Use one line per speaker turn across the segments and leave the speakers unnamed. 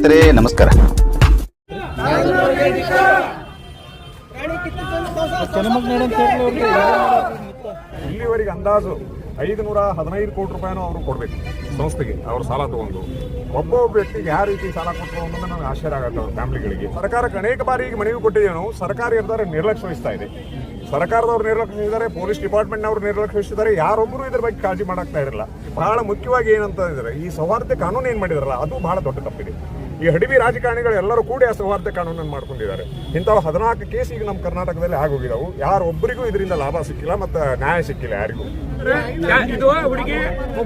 ಸ್ನೇಹಿತರೆ, ನಮಸ್ಕಾರ.
ಇಲ್ಲಿವರೆಗೆ ಅಂದಾಜು ಐದು ನೂರ ಹದಿನೈದು ಕೋಟಿ ರೂಪಾಯಿನೂ ಅವರು ಕೊಡಬೇಕು ಸಂಸ್ಥೆಗೆ, ಅವರು ಸಾಲ ತಗೊಂಡು. ಒಬ್ಬೊಬ್ಬ ವ್ಯಕ್ತಿಗೆ ಯಾವ ರೀತಿ ಸಾಲ ಕೊಟ್ಟರು ಅನ್ನೋದು ನನಗೆ ಆಶ್ಚರ್ಯ ಆಗುತ್ತೆ ಅವ್ರ ಫ್ಯಾಮಿಲಿಗಳಿಗೆ. ಸರ್ಕಾರಕ್ಕೆ ಅನೇಕ ಬಾರಿ ಈಗ ಮನವಿ ಕೊಟ್ಟಿದ್ದೇನು, ಸರ್ಕಾರ ಇರ್ತಾರೆ ನಿರ್ಲಕ್ಷ್ಯ ವಹಿಸ್ತಾ ಇದೆ. ಸರ್ಕಾರದವ್ರು ನಿರ್ಲಕ್ಷಿಸಿದ್ದಾರೆ ಪೊಲೀಸ್ ಡಿಪಾರ್ಟ್ಮೆಂಟ್ನವರು ನಿರ್ಲಕ್ಷಿಸಿದ್ದಾರೆ ಯಾರೊಬ್ಬರು ಇದ್ರ ಬಗ್ಗೆ ಕಾಳಜಿ ಮಾಡಾಕ್ತಾ ಇರಲ್ಲ. ಬಹಳ ಮುಖ್ಯವಾಗಿ ಏನಂತ ಇದ್ದಾರೆ ಈ ಸೌಹಾರ್ದ ಕಾನೂನು ಏನು ಮಾಡಿದಾರಲ್ಲ, ಅದು ಬಹಳ ದೊಡ್ಡ ತಪ್ಪಿದೆ. ಈ ಹಡಿಬಿ ರಾಜಕಾರಣಿಗಳು ಎಲ್ಲರೂ ಕೂಡಿ ಆ ಸೌಹಾರ್ದ ಕಾನೂನನ್ನು ಮಾಡ್ಕೊಂಡಿದ್ದಾರೆ. ಇಂಥವು ಹದಿನಾಲ್ಕು ಕೇಸ್ ಈಗ ನಮ್ಮ ಕರ್ನಾಟಕದಲ್ಲಿ ಆಗೋಗಿದಾವು. ಯಾರೊಬ್ಬರಿಗೂ ಇದರಿಂದ ಲಾಭ ಸಿಕ್ಕಿಲ್ಲ, ಮತ್ತು ನ್ಯಾಯ ಸಿಕ್ಕಿಲ್ಲ ಯಾರಿಗೂ.
ಇದು ಹುಡುಗಿ